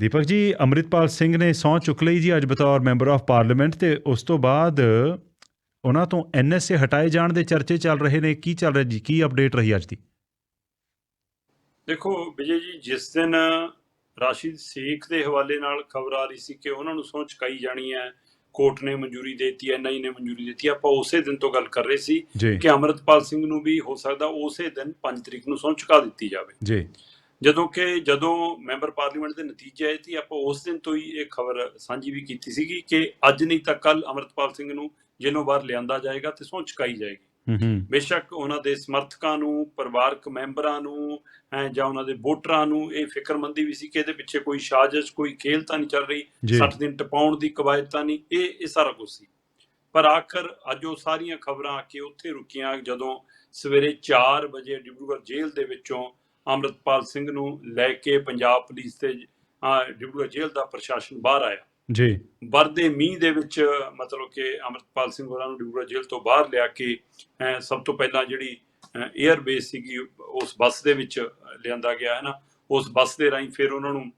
ਦੀਪਕ ਜੀ ਅੰਮ੍ਰਿਤਪਾਲ ਸਿੰਘ ਨੇ ਸਹੁੰ ਚੁੱਕ ਲਈ ਜੀ ਅੱਜ ਬਤੌਰ ਮੈਂਬਰ ਆਫ ਪਾਰਲੀਮੈਂਟ ਤੇ ਉਸ ਤੋਂ ਬਾਅਦ ਉਹਨਾਂ ਤੋਂ ਐਨਐਸਏ ਹਟਾਏ ਜਾਣ ਦੇ ਚਰਚੇ ਚੱਲ ਰਹੇ ਨੇ। ਕੀ ਚੱਲ ਰਿਹਾ ਜੀ? ਕੀ ਅਪਡੇਟ ਰਹੀ ਅੱਜ ਦੀ? ਦੇਖੋ ਵਿਜੇ ਜੀ ਜਿਸ ਦਿਨ ਰਾਸ਼ਿਦ ਸ਼ੇਖ ਦੇ ਹਵਾਲੇ ਨਾਲ ਖਬਰ ਆ ਰਹੀ ਸੀ ਕਿ ਉਹਨਾਂ ਨੂੰ ਸਹੁੰ ਚੁਕਾਈ ਜਾਣੀ ਹੈ ਕੋਰਟ ਨੇ ਮਨਜ਼ੂਰੀ ਦੇ ਦਿੱਤੀ ਐਨਆਈ ਨੇ ਮਨਜ਼ੂਰੀ ਦਿੱਤੀ ਆਪਾਂ ਉਸੇ ਦਿਨ ਤੋਂ ਗੱਲ ਕਰ ਰਹੇ ਸੀ ਕਿ ਅਮਰਤਪਾਲ ਸਿੰਘ ਨੂੰ ਵੀ ਹੋ ਸਕਦਾ ਉਸੇ ਦਿਨ 5 ਤਰੀਕ ਨੂੰ ਸਹੁੰ ਚੁਕਾ ਦਿੱਤੀ ਜਾਵੇ। ਜੀ। ਜਦੋਂ ਕਿ ਜਦੋਂ ਮੈਂਬਰ ਪਾਰਲੀਮੈਂਟ ਦੇ ਨਤੀਜੇ ਆਏ ਸੀ ਆਪਾਂ ਉਸ ਦਿਨ ਤੋਂ ਹੀ ਇਹ ਖਬਰ ਸਾਂਝੀ ਵੀ ਕੀਤੀ ਸੀਗੀ ਕਿ ਅੱਜ ਨਹੀਂ ਤਾਂ ਕੱਲ ਅਮਰਤਪਾਲ ਸਿੰਘ ਨੂੰ ਜੇਲੋਂ ਬਾਹਰ ਲਿਆਂਦਾ ਜਾਏਗਾ ਤੇ ਸਹੁੰ ਚੁਕਾਈ ਜਾਏਗੀ। ਬੇਸ਼ੱਕ ਉਹਨਾਂ ਦੇ ਸਮਰਥਕਾਂ ਨੂੰ ਪਰਿਵਾਰਕ ਮੈਂਬਰਾਂ ਨੂੰ ਜਾਂ ਉਹਨਾਂ ਦੇ ਵੋਟਰਾਂ ਨੂੰ ਇਹ ਫਿਕਰਮੰਦੀ ਵੀ ਸੀ ਕਿ ਇਹਦੇ ਪਿੱਛੇ ਕੋਈ ਸਾਜ਼ਿਸ਼ ਕੋਈ ਖੇਲ ਤਾਂ ਨਹੀਂ ਚੱਲ ਰਹੀ ਜੀ। 60 ਦਿਨ ਟਪਾਉਣ ਦੀ ਕਵਾਇਦ ਤਾਂ ਨਹੀਂ ਇਹ ਇਹ ਸਾਰਾ ਕੁਝ ਸੀ। ਪਰ ਆਖਰ ਅੱਜ ਉਹ ਸਾਰੀਆਂ ਖਬਰਾਂ ਆ ਕੇ ਉੱਥੇ ਰੁਕੀਆਂ ਜਦੋਂ ਸਵੇਰੇ 4 ਵਜੇ ਡਿਬਰੂਗੜ੍ਹ ਜੇਲ੍ਹ ਦੇ ਵਿੱਚੋਂ ਅਮਰਤਪਾਲ ਸਿੰਘ ਨੂੰ ਲੈ ਕੇ ਪੰਜਾਬ ਪੁਲਿਸ ਤੇ ਡਿਬੂਆ ਜੇਲ੍ਹ ਦਾ ਪ੍ਰਸ਼ਾਸਨ ਬਾਹਰ ਆਇਆ। ਜੀ। ਵਰਦੇ ਮੀਂਹ ਦੇ ਵਿੱਚ ਮਤਲਬ ਕਿ ਅਮਰਤਪਾਲ ਸਿੰਘ ਹੋਰਾਂ ਨੂੰ ਡਿਬੂਆ ਜੇਲ੍ਹ ਤੋਂ ਬਾਹਰ ਲਿਆ ਕੇ ਸਭ ਤੋਂ ਪਹਿਲਾਂ ਜਿਹੜੀ 에ਅਰ ਬੇਸ ਸੀਗੀ ਉਸ ਬੱਸ ਦੇ ਵਿੱਚ ਲਿਆਂਦਾ ਗਿਆ ਹੈ ਨਾ? ਉਸ ਬੱਸ ਦੇ ਰਾਹੀਂ ਫਿਰ ਉਹਨਾਂ ਨੂੰ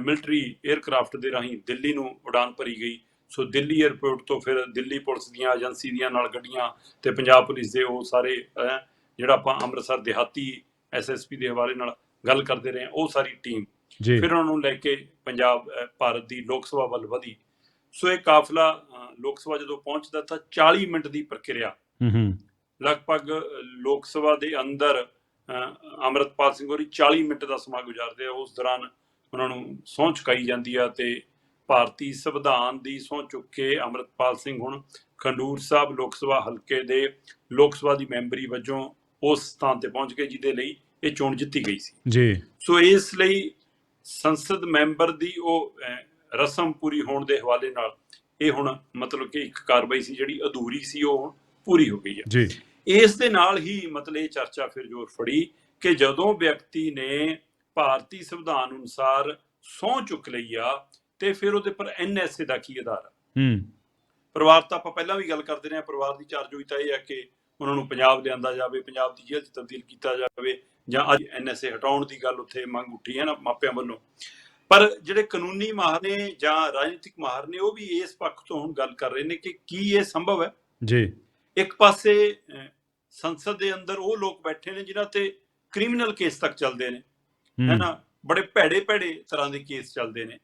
ਮਿਲਟਰੀ ਏਅਰਕ੍ਰਾਫਟ ਦੇ ਰਾਹੀਂ ਦਿੱਲੀ ਨੂੰ ਉਡਾਨ ਭਰੀ ਗਈ। ਸੋ ਦਿੱਲੀ 에ਅਰਪੋਰਟ ਤੋਂ ਫਿਰ ਦਿੱਲੀ ਪੁਲਿਸ ਦੀਆਂ ਏਜੰਸੀ ਦੀਆਂ ਨਾਲ ਗੱਡੀਆਂ ਤੇ ਪੰਜਾਬ ਪੁਲਿਸ ਦੇ ਉਹ ਸਾਰੇ ਜਿਹੜਾ ਆਪਾਂ ਅੰਮ੍ਰਿਤਸਰ ਦਿਹਾਤੀ ਐਸਐਸਪੀ ਦੇ ਹਵਾਲੇ ਨਾਲ ਗੱਲ ਕਰਦੇ ਰਹੇ ਉਹ ਸਾਰੀ ਟੀਮ। ਫਿਰ ਉਹਨਾਂ ਨੂੰ ਲੈ ਕੇ ਪੰਜਾਬ ਭਾਰਤ ਦੀ ਲੋਕ ਸਭਾ ਵੱਲ ਵਧੀ। ਸੋ ਇਹ ਕਾਫਲਾ ਲੋਕ ਸਭਾ ਜਦੋਂ ਪਹੁੰਚਦਾ ਤਾਂ 40 ਮਿੰਟ ਦੀ ਪ੍ਰਕਿਰਿਆ। ਹੂੰ ਹੂੰ। ਲਗਭਗ ਲੋਕ ਸਭਾ ਦੇ ਅੰਦਰ ਅੰਮ੍ਰਿਤਪਾਲ ਸਿੰਘ ਹੋਰੀ 40 ਮਿੰਟ ਦਾ ਸਮਾਂ ਗੁਜ਼ਾਰਦੇ ਆ। ਉਸ ਦੌਰਾਨ ਉਹਨਾਂ ਨੂੰ ਸਹੁੰ ਚੁਕਾਈ ਜਾਂਦੀ ਆ ਤੇ ਭਾਰਤੀ ਸੰਵਿਧਾਨ ਦੀ ਸਹੁੰ ਚੁੱਕ ਕੇ ਅੰਮ੍ਰਿਤਪਾਲ ਸਿੰਘ ਹੁਣ ਖੰਡੂਰ ਸਾਹਿਬ ਲੋਕ ਸਭਾ ਹਲਕੇ ਦੇ ਲੋਕ ਸਭਾ ਦੀ ਮੈਂਬਰੀ ਵਜੋਂ ਉਸ ਸਥਾਨ ਤੇ ਪਹੁੰਚ ਗਏ ਜਿਹਦੇ ਲਈ ਇਹ ਚੋਣ ਜਿੱਤੀ ਗਈ ਸੀ। ਜੀ। ਸੋ ਇਸ ਲਈ ਸੰਸਦ ਮੈਂਬਰ ਦੀ ਉਹ ਰਸਮ ਪੂਰੀ ਹੋਣ ਦੇ ਹਵਾਲੇ ਨਾਲ ਇਹ ਹੁਣ ਮਤਲਬ ਕਿ ਇੱਕ ਕਾਰਵਾਈ ਸੀ ਜਿਹੜੀ ਅਧੂਰੀ ਸੀ ਉਹ ਪੂਰੀ ਹੋ ਗਈ ਹੈ। ਜੀ। ਇਸ ਦੇ ਨਾਲ ਹੀ ਮਤਲਬ ਇਹ ਚਰਚਾ ਫਿਰ ਜ਼ੋਰ ਫੜੀ ਕਿ ਜਦੋਂ ਵਿਅਕਤੀ ਨੇ ਭਾਰਤੀ ਸੰਵਿਧਾਨ ਅਨੁਸਾਰ ਸਹੁੰ ਚੁੱਕ ਲਈ ਆ ਤੇ ਫਿਰ ਉਹਦੇ ਪਰ ਐਨਐਸਏ ਦਾ ਕੀ ਆਧਾਰ ਆ? ਹੂੰ। ਪਰਿਵਾਰ ਤਾਂ ਆਪਾਂ ਪਹਿਲਾਂ ਵੀ ਗੱਲ ਕਰਦੇ ਰਹੇ ਹਾਂ ਪਰਿਵਾਰ ਦੀ ਚਾਰਜੋਈਤਾ ਇਹ ਹੈ ਕਿ ਉਹਨਾਂ ਨੂੰ ਪੰਜਾਬ ਲਿਆਂਦਾ ਜਾਵੇ ਪੰਜਾਬ ਦੀ ਜੇਲ੍ਹ 'ਚ ਤਬਦੀਲ ਕੀਤਾ ਜਾਵੇ ਜਾਂ ਅੱਜ ਐਨਐਸਏ ਹਟਾਉਣ ਦੀ ਗੱਲ ਉੱਥੇ ਮੰਗ ਉੱਠੀ ਹੈ ਨਾ ਮਾਪਿਆਂ ਵੱਲੋਂ। ਪਰ ਜਿਹੜੇ ਕਾਨੂੰਨੀ ਮਾਹਰ ਨੇ ਜਾਂ ਰਾਜਨੀਤਿਕ ਮਾਹਰ ਨੇ ਉਹ ਵੀ ਇਸ ਪੱਖ ਤੋਂ ਹੁਣ ਗੱਲ ਕਰ ਰਹੇ ਨੇ ਕਿ ਕੀ ਇਹ ਸੰਭਵ ਹੈ। ਜੀ। ਇੱਕ ਪਾਸੇ ਸੰਸਦ ਦੇ ਅੰਦਰ ਉਹ ਲੋਕ ਬੈਠੇ ਨੇ ਜਿਨ੍ਹਾਂ ਤੇ ਕ੍ਰਿਮੀਨਲ ਕੇਸ ਤੱਕ ਚੱਲਦੇ ਨੇ। ਹੂੰ। ਹੈਨਾ ਬੜੇ ਭੈੜੇ ਭੈੜੇ ਤਰ੍ਹਾਂ ਦੇ ਕੇਸ ਚੱਲਦੇ ਨੇ।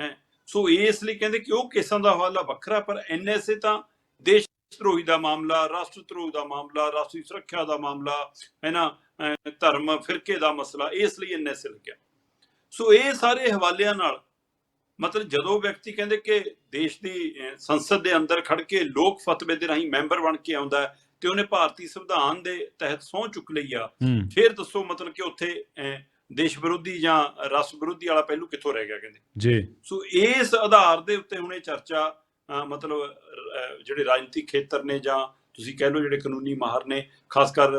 ਹੈ? ਸੋ ਇਸ ਲਈ ਕਹਿੰਦੇ ਕਿ ਉਹ ਕੇਸਾਂ ਦਾ ਹਵਾਲਾ ਵੱਖਰਾ ਪਰ ਐਨਐਸਏ ਤਾਂ ਦੇਸ਼ ਧਰੋਹੀ ਦਾ ਮਾਮਲਾ ਰਾਸ਼ਟਰ ਧਰੋਹੀ ਦਾ ਮਾਮਲਾ ਰਾਸ਼ਟਰੀ ਸੁਰੱਖਿਆ ਦਾ ਮਾਮਲਾ ਹੈਨਾ ਅਹ ਧਰਮ ਫਿਰਕੇ ਦਾ ਮਸਲਾ ਇਸ ਲਈ ਐਨਐਸਏ ਲੱਗਿਆ ਸੋ ਇਹ ਸਾਰੇ ਹਵਾਲਿਆਂ ਨਾਲ ਮਤਲਬ ਜਦੋਂ ਵਿਅਕਤੀ ਕਹਿੰਦੇ ਕਿ ਦੇਸ਼ ਦੀ ਸੰਸਦ ਦੇ ਅੰਦਰ ਖੜ ਕੇ ਲੋਕ ਫਤਵੇ ਦੇ ਰਾਹੀਂ ਮੈਂਬਰ ਬਣ ਕੇ ਆਉਂਦਾ ਹੈ ਤੇ ਉਹਨੇ ਭਾਰਤੀ ਸੰਵਿਧਾਨ ਦੇ ਤਹਿਤ ਸਹੁੰ ਚੁੱਕ ਲਈ ਆ ਹੂੰ। ਫਿਰ ਦੱਸੋ ਮਤਲਬ ਕਿ ਉੱਥੇ ਦੇਸ਼ ਵਿਰੋਧੀ ਜਾਂ ਰਾਸ਼ਟਰ ਵਿਰੋਧੀ ਵਾਲਾ ਪਹਿਲੂ ਕਿੱਥੋਂ ਰਹਿ ਗਿਆ ਕਹਿੰਦੇ। ਜੀ। ਸੋ ਇਸ ਆਧਾਰ ਦੇ ਉੱਤੇ ਹੁਣ ਚਰਚਾ ਮਤਲਬ ਜਿਹੜੇ ਰਾਜਨੀਤਿਕ ਖੇਤਰ ਨੇ ਜਾਂ ਤੁਸੀਂ ਕਹਿ ਲਓ ਜਿਹੜੇ ਕਾਨੂੰਨੀ ਮਾਹਰ ਨੇ ਖਾਸ ਕਰ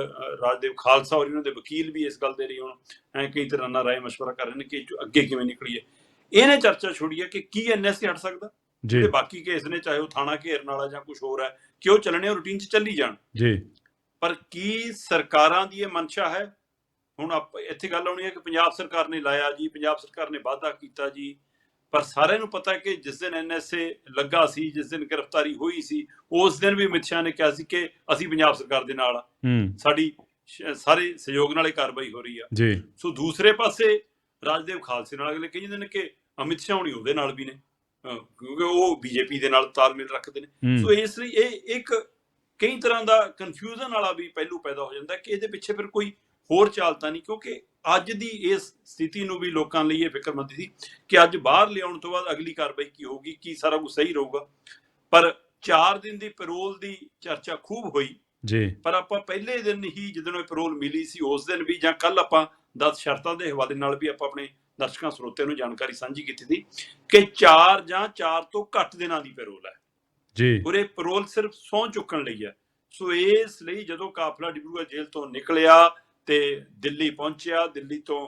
ਰਾਜਦੇਵ ਖਾਲਸਾ ਔਰ ਇਹਨਾਂ ਦੇ ਵਕੀਲ ਵੀ ਇਸ ਗੱਲ ਦੇ ਰਹੀ ਹੁਣ ਐ ਕਈ ਤਰ੍ਹਾਂ ਨਾਲ ਰਾਏ ਮਸ਼ਵਰਾ ਕਰ ਰਹੇ ਨੇ ਕਿ ਅੱਗੇ ਕਿਵੇਂ ਨਿਕਲੀਏ। ਇਹਨੇ ਚਰਚਾ ਛੋੜੀ ਹੈ ਕਿ ਕੀ ਐਨਐਸਏ ਹਟ ਸਕਦਾ? ਜੀ। ਜਿਹੜੇ ਬਾਕੀ ਕੇਸ ਨੇ ਚਾਹੇ ਉਹ ਥਾਣਾ ਘੇਰਨ ਵਾਲਾ ਜਾਂ ਕੁਝ ਹੋਰ ਹੈ ਕਿ ਉਹ ਚੱਲਣੇ ਉਹ ਰੂਟੀਨ 'ਚ ਚੱਲੀ ਜਾਣ? ਜੀ। ਪਰ ਕੀ ਸਰਕਾਰਾਂ ਦੀ ਇਹ ਮਨਸ਼ਾ ਹੈ? ਹੁਣ ਆਪ ਇੱਥੇ ਗੱਲ ਆਉਣੀ ਹੈ ਕਿ ਪੰਜਾਬ ਸਰਕਾਰ ਨੇ ਲਾਇਆ ਜੀ ਪੰਜਾਬ ਸਰਕਾਰ ਨੇ ਵਾਅਦਾ ਕੀਤਾ ਜੀ ਪਰ ਸਾਰਿਆਂ ਨੂੰ ਪਤਾ ਕਿ ਜਿਸ ਦਿਨ ਐਨਐਸਏ ਲੱਗਾ ਸੀ ਜਿਸ ਦਿਨ ਗ੍ਰਿਫਤਾਰੀ ਹੋਈ ਸੀ ਉਸ ਦਿਨ ਵੀ ਸ਼ਾਹ ਨੇ ਕਿਹਾ ਸੀ ਕਿ ਅਸੀਂ ਪੰਜਾਬ ਸਰਕਾਰ ਦੇ ਨਾਲ ਆ। ਸਾਡੀ ਸਾਰੇ ਸਹਿਯੋਗ ਨਾਲ ਇਹ ਕਾਰਵਾਈ ਹੋ ਰਹੀ ਆ। ਜੀ। ਸੋ ਦੂਸਰੇ ਪਾਸੇ ਰਾਜਦੇਵ ਖਾਲਸੇ ਨਾਲ ਅਗਲੇ ਕਹੀ ਜਾਂਦੇ ਨੇ ਕਿ ਅਮਿਤ ਸ਼ਾਹ ਹੁਣੀ ਉਹਦੇ ਨਾਲ ਵੀ ਨੇ ਕਿਉਂਕਿ ਉਹ ਬੀਜੇਪੀ ਦੇ ਨਾਲ ਤਾਲਮੇਲ ਰੱਖਦੇ ਨੇ। ਸੋ ਇਸ ਲਈ ਇਹ ਇੱਕ ਕਈ ਤਰ੍ਹਾਂ ਦਾ ਕਨਫਿਊਜ਼ਨ ਵਾਲਾ ਵੀ ਪਹਿਲੂ ਪੈਦਾ ਹੋ ਜਾਂਦਾ ਕਿ ਇਹਦੇ ਪਿੱਛੇ ਫਿਰ ਕੋਈ ਹੋਰ ਚਾਲ ਤਾਂ ਨਹੀਂ ਕਿਉਂਕਿ ਅੱਜ ਦੀ ਇਸ ਸਥਿਤੀ ਨੂੰ ਵੀ ਲੋਕਾਂ ਲਈ ਇਹ ਫਿਕਰਮੰਦੀ ਸੀ ਕਿ ਅੱਜ ਬਾਹਰ ਲਿਆਉਣ ਤੋਂ ਬਾਅਦ ਅਗਲੀ ਕਾਰਵਾਈ ਕੀ ਹੋਊਗੀ ਕੀ ਸਾਰਾ ਕੁਝ ਸਹੀ ਰਹੂਗਾ। ਪਰ 4 ਦਿਨ ਦੀ ਪੈਰੋਲ ਦੀ ਚਰਚਾ ਖੂਬ ਹੋਈ। ਜੀ। ਪਰ ਆਪਾਂ ਪਹਿਲੇ ਦਿਨ ਹੀ ਜਦੋਂ ਇਹ ਪੈਰੋਲ ਮਿਲੀ ਸੀ ਉਸ ਦਿਨ ਵੀ ਜਾਂ ਕੱਲ ਆਪਾਂ 10 ਸ਼ਰਤਾਂ ਦੇ ਹਵਾਲੇ ਨਾਲ ਵੀ ਆਪਾਂ ਆਪਣੇ ਦਰਸ਼ਕਾਂ ਸਰੋਤਿਆਂ ਨੂੰ ਜਾਣਕਾਰੀ ਸਾਂਝੀ ਕੀਤੀ ਸੀ ਕਿ 4 ਜਾਂ 4 ਤੋਂ ਘੱਟ ਦਿਨਾਂ ਦੀ ਪੈਰੋਲ ਹੈ। ਜੀ। ਉਰੇ ਪੈਰੋਲ ਸਿਰਫ ਸਹੁੰ ਚੁੱਕਣ ਲਈ ਹੈ। ਸੋ ਇਸ ਲਈ ਜਦੋਂ ਕਾਫਲਾ ਡਿਬਰੂਗੜ੍ਹ ਜੇਲ੍ਹ ਤੋਂ ਨਿਕਲਿਆ ਤੇ ਦਿੱਲੀ ਪਹੁੰਚਿਆ। ਦਿੱਲੀ ਤੋਂ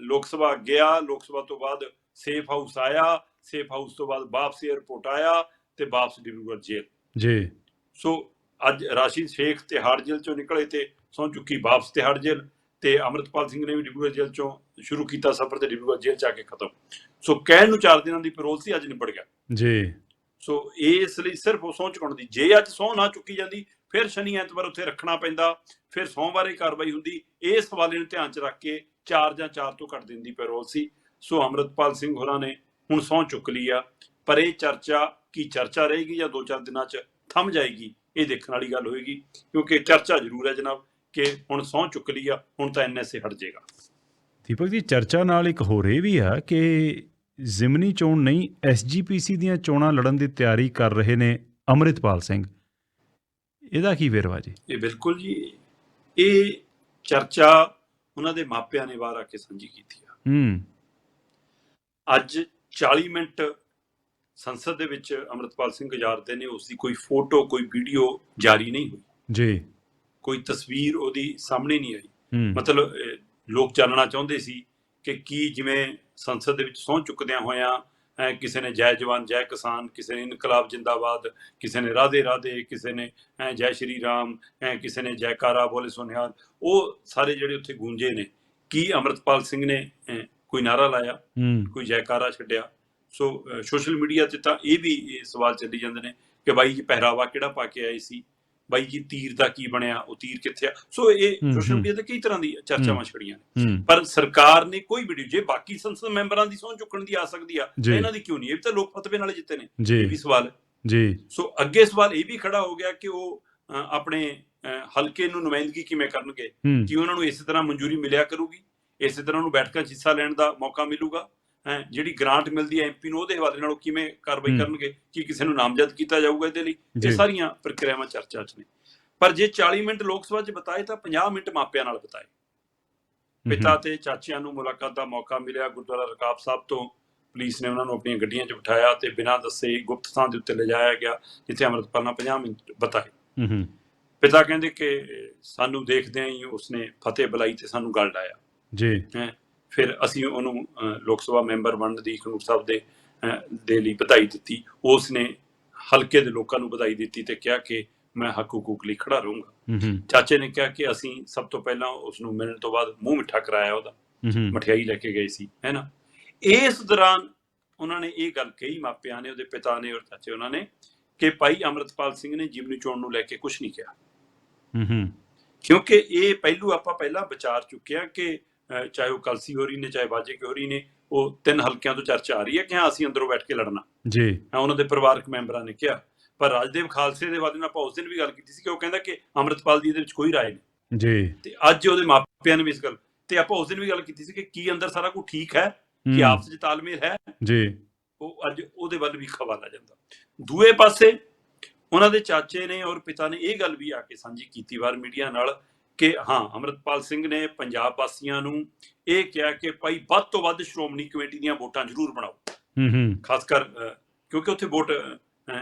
ਲੋਕ ਸਭਾ ਗਿਆ। ਲੋਕ ਸਭਾ ਤੋਂ ਬਾਅਦ ਸੇਫ ਹਾਊਸ ਆਇਆ। ਸੇਫ ਹਾਊਸ ਤੋਂ ਬਾਅਦ ਵਾਪਸ 에ਅਰਪੋਰਟ ਆਇਆ ਤੇ ਵਾਪਸ ਡਿਬਰੂਗੜ੍ਹ ਜੇਲ੍ਹ। ਜੀ। ਸੋ ਅੱਜ ਰਾਸ਼ਿਦ ਸ਼ੇਖ ਤਿਹਾੜ ਜੇਲ੍ਹ ਚੋਂ ਨਿਕਲੇ ਤੇ ਸਹੁੰ ਚੁੱਕੀ ਵਾਪਸ ਤਿਹਾੜ ਜੇਲ੍ਹ ਤੇ ਅਮਰਤਪਾਲ ਸਿੰਘ ਨੇ ਵੀ ਡਿਬਰੂਗੜ੍ਹ ਜੇਲ੍ਹ ਚੋਂ ਸ਼ੁਰੂ ਕੀਤਾ ਸਫ਼ਰ ਤੇ ਡਿਬਰੂਗੜ੍ਹ ਜੇਲ੍ਹ ਚ ਆ ਕੇ ਖਤਮ। ਸੋ ਕਹਿਣ ਨੂੰ 4 ਦਿਨਾਂ ਦੀ ਪੈਰੋਲ ਸੀ ਅੱਜ ਨਿਬੜ ਗਿਆ। ਜੀ। ਸੋ ਇਸ ਲਈ ਸਿਰਫ ਉਹ ਸਹੁੰ ਚੁਕਾਉਣ ਦੀ ਜੇ ਅੱਜ ਸਹੁੰ ਨਾ ਚੁੱਕੀ ਜਾਂਦੀ ਫਿਰ ਸ਼ਨੀ ਐਤਵਾਰ ਉੱਥੇ ਰੱਖਣਾ ਪੈਂਦਾ, ਫਿਰ ਸੋਮਵਾਰੇ ਕਾਰਵਾਈ ਹੁੰਦੀ, ਇਸ ਹਵਾਲੇ ਨੂੰ ਧਿਆਨ ਚ ਰੱਖ ਕੇ 4 ਜਾਂ 4 ਤੋਂ ਘੱਟ ਦਿਨ ਦੀ ਪੈਰੋਲ ਸੀ। ਸੋ ਅਮਰਤਪਾਲ ਸਿੰਘ ਹੋਰਾਂ ਨੇ ਹੁਣ ਸਹੁੰ ਚੁੱਕ ਲਈ ਆ, ਪਰ ਇਹ ਚਰਚਾ ਕੀ ਚਰਚਾ ਰਹੇਗੀ ਜਾਂ 2-4 ਦਿਨਾਂ ਚ ਥੰਮ ਜਾਏਗੀ, ਇਹ ਦੇਖਣ ਵਾਲੀ ਗੱਲ ਹੋਏਗੀ, ਕਿਉਂਕਿ ਚਰਚਾ ਜ਼ਰੂਰ ਹੈ ਜਨਾਬ ਕਿ ਹੁਣ ਸਹੁੰ ਚੁੱਕ ਲਈ ਆ, ਹੁਣ ਤਾਂ ਐਨਐਸਏ ਹਟ ਜਾਏਗਾ। ਦੀਪਕ ਜੀ, ਚਰਚਾ ਨਾਲ ਇੱਕ ਹੋਰ ਇਹ ਵੀ ਆ ਕਿ ਜ਼ਿਮਨੀ ਚੋਣ ਨਹੀਂ ਐਸਜੀਪੀਸੀ ਦੀਆਂ ਚੋਣਾਂ ਲੜਨ ਦੀ ਤਿਆਰੀ ਕਰ ਰਹੇ ਨੇ ਅੰਮ੍ਰਿਤਪਾਲ ਸਿੰਘ। ਇਹਦਾ ਕੀ ਵੇਰਵਾ ਜੀ? ਇਹ ਬਿਲਕੁਲ ਜੀ ਇਹ ਚਰਚਾ ਉਹਨਾਂ ਦੇ ਮਾਪਿਆਂ ਨੇ ਬਾਹਰ ਆ ਕੇ ਸਾਂਝੀ ਕੀਤੀ ਆ। ਹੂੰ। ਅੱਜ 40 ਮਿੰਟ ਸੰਸਦ ਦੇ ਵਿੱਚ ਅਮਰਤਪਾਲ ਸਿੰਘ ਗੁਜ਼ਾਰਦੇ ਨੇ ਉਸ ਦੀ ਕੋਈ ਫੋਟੋ ਕੋਈ ਵੀਡੀਓ ਜਾਰੀ ਨਹੀਂ ਹੋਈ। ਜੀ। ਕੋਈ ਤਸਵੀਰ ਉਹਦੀ ਸਾਹਮਣੇ ਨਹੀਂ ਆਈ। ਮਤਲਬ ਲੋਕ ਜਾਣਨਾ ਚਾਹੁੰਦੇ ਸੀ ਕਿ ਕੀ ਜਿਵੇਂ ਸੰਸਦ ਦੇ ਵਿੱਚ ਸਹੁੰ ਚੁੱਕਦਿਆਂ ਹੋਇਆਂ ਕਿਸੇ ਨੇ ਜੈ ਜਵਾਨ ਜੈ ਕਿਸਾਨ ਕਿਸੇ ਨੇ ਇਨਕਲਾਬ ਜਿੰਦਾਬਾਦ ਕਿਸੇ ਨੇ ਰਾਧੇ ਰਾਧੇ ਕਿਸੇ ਨੇ ਜੈ ਸ਼੍ਰੀ ਰਾਮ ਕਿਸੇ ਨੇ ਜੈਕਾਰਾ ਬੋਲੇ ਸੁਨਿਹਾਰ। ਉਹ ਸਾਰੇ ਜਿਹੜੇ ਉੱਥੇ ਗੂੰਜੇ ਨੇ ਕੀ ਅਮਰਤਪਾਲ ਸਿੰਘ ਨੇ ਕੋਈ ਨਾਰਾ ਲਾਇਆ ਕੋਈ ਜੈਕਾਰਾ ਛੱਡਿਆ? ਸੋ ਸੋਸ਼ਲ ਮੀਡੀਆ ਤੇ ਤਾਂ ਇਹ ਵੀ ਸਵਾਲ ਚੱਲੀ ਜਾਂਦੇ ਨੇ ਕਿ ਬਾਈ ਜੀ ਪਹਿਰਾਵਾ ਕਿਹੜਾ ਪਾ ਕੇ ਆਏ ਸੀ? ਬਾਈ ਜੀ ਤੀਰ ਦਾ ਕੀ ਬਣਿਆ ਉਹ ਤੀਰ ਕਿੱਥੇ ਆ? ਸੋ ਇਹ ਸੋਸ਼ਲ। ਮੀਡੀਆ ਤੇ ਕਈ ਤਰ੍ਹਾਂ ਦੀ ਚਰਚਾਵਾਂ। ਛੜੀਆਂ ਨੇ। ਪਰ ਸਰਕਾਰ ਨੇ ਕੋਈ ਵੀਡੀਓ ਜੇ ਬਾਕੀ ਸੰਸਦ ਮੈਂਬਰਾਂ ਦੀ ਸਹੁੰ ਚੁੱਕਣ ਦੀ ਆ ਸਕਦੀ ਆ ਇਹਨਾਂ ਦੀ ਕਿਉਂ ਨਹੀਂ? ਇਹ ਤਾਂ ਲੋਕ ਫਤਵੇ ਨਾਲ ਜਿੱਤੇ ਨੇ। ਇਹ ਵੀ ਸਵਾਲ ਜੀ। ਸੋ ਅੱਗੇ ਸਵਾਲ ਇਹ ਵੀ ਖੜਾ ਹੋ ਗਿਆ ਕਿ ਉਹ ਆਪਣੇ ਹਲਕੇ ਨੂੰ ਨੁਮਾਇੰਦਗੀ ਕਿਵੇਂ ਕਰਨਗੇ? ਕੀ ਉਹਨਾਂ ਨੂੰ ਇਸੇ ਤਰ੍ਹਾਂ ਮਨਜ਼ੂਰੀ ਮਿਲਿਆ ਕਰੂਗੀ? ਇਸੇ ਤਰ੍ਹਾਂ ਉਹਨੂੰ ਬੈਠਕਾਂ 'ਚ ਹਿੱਸਾ ਲੈਣ ਦਾ ਮੌਕਾ ਮਿਲੂਗਾ? ਜਿਹੜੀ ਗ੍ਰਾਂਟ ਮਿਲਦੀ ਹੈ ਐਮਪੀ ਨੂੰ ਉਹਦੇ ਹਵਾਲੇ ਨਾਲ ਉਹ ਕਿਵੇਂ ਕਾਰਵਾਈ। ਕਰਨਗੇ? ਕੀ ਕਿਸੇ ਨੂੰ ਨਾਮਜ਼ਦ ਕੀਤਾ ਜਾਊਗਾ ਇਹਦੇ ਲਈ। ਇਹ ਸਾਰੀਆਂ ਪ੍ਰਕਿਰਿਆਵਾਂ ਚਰਚਾ 'ਚ ਨੇ। ਪਰ ਜੇ 40 ਮਿੰਟ ਲੋਕ ਸਭਾ 'ਚ ਬਤਾਏ ਤਾਂ 50 ਮਿੰਟ ਮਾਪਿਆਂ ਨਾਲ ਬਤਾਏ। ਪਿਤਾ ਤੇ ਚਾਚਿਆਂ ਨੂੰ ਮੁਲਾਕਾਤ ਦਾ ਮੌਕਾ ਮਿਲਿਆ। ਗੁਰਦੁਆਰਾ ਰਕਾਬ ਸਾਹਿਬ ਤੋਂ ਪੁਲਿਸ ਨੇ ਉਹਨਾਂ ਨੂੰ ਆਪਣੀਆਂ ਗੱਡੀਆਂ 'ਚ ਬਿਠਾਇਆ ਤੇ ਬਿਨਾਂ ਦੱਸੇ ਗੁਪਤ ਥਾਂ ਦੇ ਉੱਤੇ ਲਿਜਾਇਆ ਗਿਆ ਜਿੱਥੇ ਅੰਮ੍ਰਿਤਪਾਲ ਨਾਲ 50 ਮਿੰਟ ਬਤਾਏ। ਪਿਤਾ ਕਹਿੰਦੇ ਕਿ ਸਾਨੂੰ ਦੇਖਦਿਆਂ ਹੀ ਉਸਨੇ ਫਤਿਹ ਬੁਲਾਈ ਤੇ ਸਾਨੂੰ ਗੱਲ ਲਾਇਆ। ਜੀ। ਫਿਰ ਅਸੀਂ ਉਹਨੂੰ ਲੋਕ ਸਭਾ ਮੈਂਬਰ ਬਣਨ ਦੀ ਖਨੂਰ ਸਾਹਿਬ ਦੇ ਦੇ ਲਈ ਵਧਾਈ ਦਿੱਤੀ। ਉਸ ਨੇ ਹਲਕੇ ਦੇ ਲੋਕਾਂ ਨੂੰ ਵਧਾਈ ਦਿੱਤੀ ਤੇ ਕਿਹਾ ਕਿ ਮੈਂ ਹੱਕ ਹਕੂਕ ਲਈ ਖੜਾ ਰਹੂੰਗਾ। ਚਾਚੇ ਨੇ ਕਿਹਾ ਕਿ ਅਸੀਂ ਸਭ ਤੋਂ ਪਹਿਲਾਂ ਉਸ ਨੂੰ ਮਿਲਣ ਤੋਂ ਬਾਅਦ ਮੂੰਹ ਮਿੱਠਾ ਕਰਾਇਆ ਉਹਦਾ। ਮਠਿਆਈ ਲੈ ਕੇ ਗਏ ਸੀ ਹੈ ਨਾ? ਇਸ ਦੌਰਾਨ ਉਹਨਾਂ ਨੇ ਇਹ ਗੱਲ ਕਹੀ ਮਾਪਿਆਂ ਨੇ ਉਹਦੇ ਪਿਤਾ ਨੇ ਔਰ ਚਾਚੇ ਉਹਨਾਂ ਨੇ ਕਿ ਭਾਈ ਅਮਰਤਪਾਲ ਸਿੰਘ ਨੇ ਜੀਵਨੀ ਚੋਣ ਨੂੰ ਲੈ ਕੇ ਕੁਝ ਨਹੀਂ ਕਿਹਾ। ਹੂੰ ਹੂੰ। ਕਿਉਂਕਿ ਇਹ ਪਹਿਲੂ ਆਪਾਂ ਪਹਿਲਾਂ ਵਿਚਾਰ ਚੁੱਕੇ ਹਾਂ ਕਿ ਚਾਹੇ ਉਹ ਕਲਸੀ ਹੋਰੀ ਨੇ ਚਾਹੇ ਬਾਜੇ ਕੀ ਹੋਰੀ ਨੇ ਉਹ ਤਿੰਨ ਹਲਕਿਆਂ ਤੋਂ ਚਰਚਾ ਆ ਰਹੀ ਹੈ ਕਿ ਹਾਂ ਅਸੀਂ ਅੰਦਰੋਂ ਬੈਠ ਕੇ ਲੜਨਾ। ਜੀ। ਹਾਂ ਉਹਨਾਂ ਦੇ ਪਰਿਵਾਰਕ ਮੈਂਬਰਾਂ ਨੇ ਕਿਹਾ। ਪਰ ਰਾਜਦੇਵ ਖਾਲਸੇ ਦੇ ਵਾਦੇ ਨਾਲ ਆਪਾਂ ਉਸ ਦਿਨ ਵੀ ਗੱਲ ਕੀਤੀ ਸੀ ਕਿ ਉਹ ਕਹਿੰਦਾ ਕਿ ਅੰਮ੍ਰਿਤਪਾਲ ਦੀ ਇਹਦੇ ਵਿੱਚ ਕੋਈ ਰਾਏ ਨਹੀਂ। ਜੀ। ਤੇ ਅੱਜ ਉਹਦੇ ਮਾਪਿਆਂ ਨੇ ਵੀ ਇਸ ਗੱਲ ਤੇ ਆਪਾਂ ਉਸ ਦਿਨ ਵੀ ਗੱਲ ਕੀਤੀ ਸੀ ਕਿ ਕੀ ਅੰਦਰ ਸਾਰਾ ਕੁਝ ਠੀਕ ਹੈ ਕਿ ਆਪਸ ਵਿੱਚ ਤਾਲਮੇਲ ਹੈ। ਜੀ। ਉਹ ਅੱਜ ਉਹਦੇ ਵੱਲ ਵੀ ਖਵਾਲਾ ਜਾਂਦਾ। ਦੂਏ ਪਾਸੇ ਉਹਨਾਂ ਦੇ ਚਾਚੇ ਨੇ ਔਰ ਪਿਤਾ ਨੇ ਇਹ ਗੱਲ ਵੀ ਆ ਕੇ ਸਾਂਝੀ ਕੀਤੀ ਵਾਰ ਮੀਡੀਆ ਨਾਲ ਕਿ ਹਾਂ ਅਮਰਤਪਾਲ ਸਿੰਘ ਨੇ ਪੰਜਾਬ ਵਾਸੀਆਂ ਨੂੰ ਇਹ ਕਿਹਾ ਕਿ ਭਾਈ ਵੱਧ ਤੋਂ ਵੱਧ ਸ਼੍ਰੋਮਣੀ ਕਮੇਟੀ ਦੀਆਂ ਵੋਟਾਂ ਜ਼ਰੂਰ ਬਣਾਓ। ਹੂੰ ਹੂੰ। ਖਾਸ ਕਰ ਕਿਉਂਕਿ ਉੱਥੇ ਵੋਟ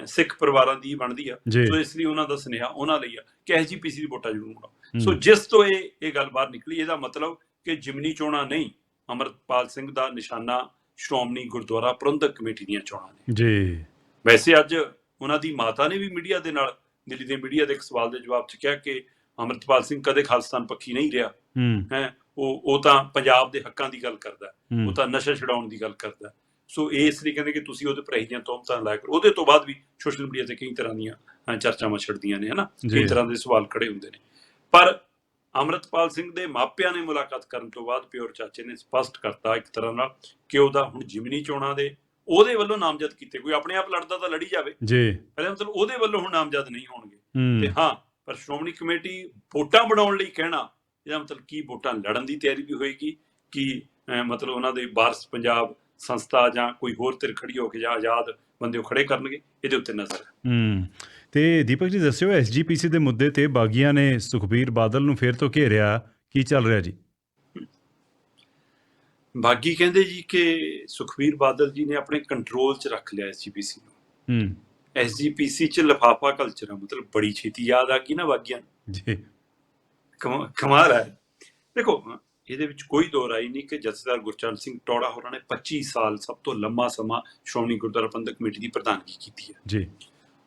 ਸਿੱਖ ਪਰਿਵਾਰਾਂ ਦੀ ਬਣਦੀ ਆ। ਸੋ ਇਸ ਲਈ ਉਹਨਾਂ ਦਾ ਸੁਨੇਹਾ ਉਹਨਾਂ ਲਈ ਆ ਕਿ ਐਸਜੀਪੀਸੀ ਦੀ ਵੋਟਾਂ ਜ਼ਰੂਰ ਬਣਾਓ। ਸੋ ਜਿਸ ਤੋਂ ਇਹ ਇਹ ਗੱਲ ਬਾਹਰ ਨਿਕਲੀ ਇਹਦਾ ਮਤਲਬ ਕਿ ਜਿਮਨੀ ਚੋਣਾਂ ਨਹੀਂ ਅਮਰਤਪਾਲ ਸਿੰਘ ਦਾ ਨਿਸ਼ਾਨਾ ਸ਼੍ਰੋਮਣੀ ਗੁਰਦੁਆਰਾ ਪ੍ਰਬੰਧਕ ਕਮੇਟੀ ਦੀਆਂ ਚੋਣਾਂ ਨੇ। ਜੀ। ਵੈਸੇ ਅੱਜ ਉਹਨਾਂ ਦੀ ਮਾਤਾ ਨੇ ਵੀ ਮੀਡੀਆ ਦੇ ਨਾਲ ਦਿੱਲੀ ਦੇ ਮੀਡੀਆ ਦੇ ਇੱਕ ਸਵਾਲ ਦੇ ਜਵਾਬ 'ਚ ਕਿਹਾ ਕਿ ਅਮਰਤਪਾਲ ਸਿੰਘ ਕਦੇ ਖਾਲਿਸਤਾਨ ਪੱਖੀ ਨਹੀਂ ਰਿਹਾ। ਹੂੰ। ਉਹ ਉਹ ਤਾਂ ਪੰਜਾਬ ਦੇ ਹੱਕਾਂ ਦੀ ਗੱਲ ਕਰਦਾ। ਉਹ ਤਾਂ ਨਸ਼ਾ ਛਡਾਉਣ ਦੀ ਗੱਲ ਕਰਦਾ। ਸੋ ਇਹ ਇਸ ਲਈ ਕਹਿੰਦੇ ਕਿ ਤੁਸੀਂ ਉਹਦੇ ਪਰਹੀ ਦੀਆਂ ਤੋਮਤਾਂ ਲਾਇਆ ਕਰੋ ਉਹਦੇ ਤੋਂ ਬਾਅਦ ਵੀ ਸੋਸ਼ਲ ਮੀਡੀਆ ਤੇ ਕਈ ਤਰ੍ਹਾਂ ਦੀਆਂ ਚਰਚਾਵਾਂ ਛਿੜਦੀਆਂ ਨੇ ਹਨਾ। ਕਈ ਤਰ੍ਹਾਂ ਦੇ ਸਵਾਲ ਖੜੇ ਹੁੰਦੇ ਨੇ। ਪਰ ਅਮਰਤਪਾਲ ਸਿੰਘ ਦੇ ਮਾਪਿਆਂ ਨੇ ਮੁਲਾਕਾਤ ਕਰਨ ਤੋਂ ਬਾਅਦ ਪਿਓਰ ਚਾਚੇ ਨੇ ਸਪਸ਼ਟ ਕਰਤਾ ਇੱਕ ਤਰ੍ਹਾਂ ਨਾਲ ਕਿ ਉਹਦਾ ਹੁਣ ਜਿਮਨੀ ਚੋਣਾਂ ਦੇ ਉਹਦੇ ਵੱਲੋਂ ਨਾਮਜ਼ਦ ਕੀਤੇ ਕੋਈ ਆਪਣੇ ਆਪ ਲੜਦਾ ਤਾਂ ਲੜੀ ਜਾਵੇ। ਜੀ। ਪਹਿਲੇ ਮਤਲਬ ਉਹਦੇ ਵੱਲੋਂ ਹੁਣ ਨਾਮਜ਼ਦ ਨਹੀਂ ਹੋਣਗੇ। ਤੇ ਹਾਂ ਪਰ ਸ਼੍ਰੋਮਣੀ ਕਮੇਟੀ ਵੋਟਾਂ ਬਣਾਉਣ ਲਈ ਕਹਿਣਾ ਇਹਦਾ ਮਤਲਬ ਕੀ ਵੋਟਾਂ ਲੜਨ ਦੀ ਤਿਆਰੀ ਵੀ ਹੋਏਗੀ ਕਿ ਮਤਲਬ ਉਹਨਾਂ ਦੇ ਵਾਰਸ ਪੰਜਾਬ ਸੰਸਥਾ ਜਾਂ ਕੋਈ ਹੋਰ ਧਿਰ ਖੜੀ ਹੋ ਕੇ ਜਾਂ ਆਜ਼ਾਦ ਬੰਦੇ ਖੜੇ ਕਰਨਗੇ ਇਹਦੇ ਉੱਤੇ ਨਜ਼ਰ ਹੈ। ਤੇ ਦੀਪਕ ਜੀ ਦੱਸਿਓ ਐਸਜੀਪੀਸੀ ਦੇ ਮੁੱਦੇ ਤੇ ਬਾਗੀਆਂ ਨੇ ਸੁਖਬੀਰ ਬਾਦਲ ਨੂੰ ਫੇਰ ਤੋਂ ਘੇਰਿਆ ਕੀ ਚੱਲ ਰਿਹਾ ਜੀ? ਬਾਗੀ ਕਹਿੰਦੇ ਜੀ ਕਿ ਸੁਖਵੀਰ ਬਾਦਲ ਜੀ ਨੇ ਆਪਣੇ ਕੰਟਰੋਲ 'ਚ ਰੱਖ ਲਿਆ ਐਸਜੀਪੀਸੀ ਨੂੰ। ਹੂੰ। ਐਸਜੀਪੀਸੀ 'ਚ ਲਫਾਫਾ ਕਲਚਰ ਆ ਮਤਲਬ ਬੜੀ ਛੇਤੀ ਯਾਦ ਆ ਗਈ ਨਾ ਬਾਗੀਆਂ ਨੂੰ। ਜੀ। ਕਮਾ- ਕਮਾਲ ਹੈ ਦੇਖੋ ਇਹਦੇ ਵਿੱਚ ਕੋਈ ਦੋ ਰਾਈ ਨਹੀਂ ਕਿ ਜਥੇਦਾਰ ਗੁਰਚਰਨ ਸਿੰਘ ਟੌੜਾ ਹੋਰਾਂ ਨੇ 25 ਸਾਲ ਸਭ ਤੋਂ ਲੰਮਾ ਸਮਾਂ ਸ਼੍ਰੋਮਣੀ ਗੁਰਦੁਆਰਾ ਪ੍ਰਬੰਧਕ ਕਮੇਟੀ ਦੀ ਪ੍ਰਧਾਨਗੀ ਕੀਤੀ ਹੈ ਜੀ।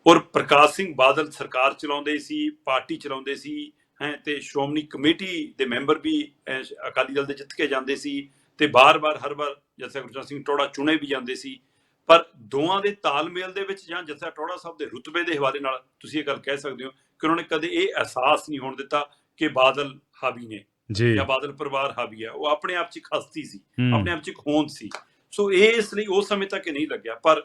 ਔਰ ਪ੍ਰਕਾਸ਼ ਸਿੰਘ ਬਾਦਲ ਸਰਕਾਰ ਚਲਾਉਂਦੇ ਸੀ ਪਾਰਟੀ ਚਲਾਉਂਦੇ ਸੀ ਹੈ ਤੇ ਸ਼੍ਰੋਮਣੀ ਕਮੇਟੀ ਦੇ ਮੈਂਬਰ ਵੀ ਅਕਾਲੀ ਦਲ ਦੇ ਜਿੱਤ ਕੇ ਜਾਂਦੇ ਸੀ ਤੇ ਬਾਰ-ਬਾਰ ਹਰ ਵਾਰ ਜੱਸਾ ਗੁਰਜੰਟ ਸਿੰਘ ਟੋੜਾ ਚੁਣੇ ਵੀ ਜਾਂਦੇ ਸੀ। ਪਰ ਦੋਵਾਂ ਦੇ ਤਾਲਮੇਲ ਦੇ ਵਿੱਚ ਜਾਂ ਜੱਸਾ ਟੋੜਾ ਸਾਹਿਬ ਦੇ ਰੁਤਬੇ ਦੇ ਹਵਾਲੇ ਨਾਲ ਤੁਸੀਂ ਇਹ ਗੱਲ ਕਹਿ ਸਕਦੇ ਹੋ ਕਿ ਉਹਨਾਂ ਨੇ ਕਦੇ ਇਹ ਅਹਿਸਾਸ ਨਹੀਂ ਹੋਣ ਦਿੱਤਾ ਕਿ ਬਾਦਲ ਹਾਵੀ ਨੇ ਜੀ। ਜਾਂ ਬਾਦਲ ਪਰਿਵਾਰ ਹਾਵੀ ਹੈ ਉਹ ਆਪਣੇ ਆਪ 'ਚ ਇੱਕ ਹਸਤੀ ਸੀ ਆਪਣੇ ਆਪ 'ਚ ਇੱਕ ਹੋਂਦ ਸੀ। ਸੋ ਇਹ ਇਸ ਲਈ ਉਸ ਸਮੇਂ ਤੱਕ ਨਹੀਂ ਲੱਗਿਆ। ਪਰ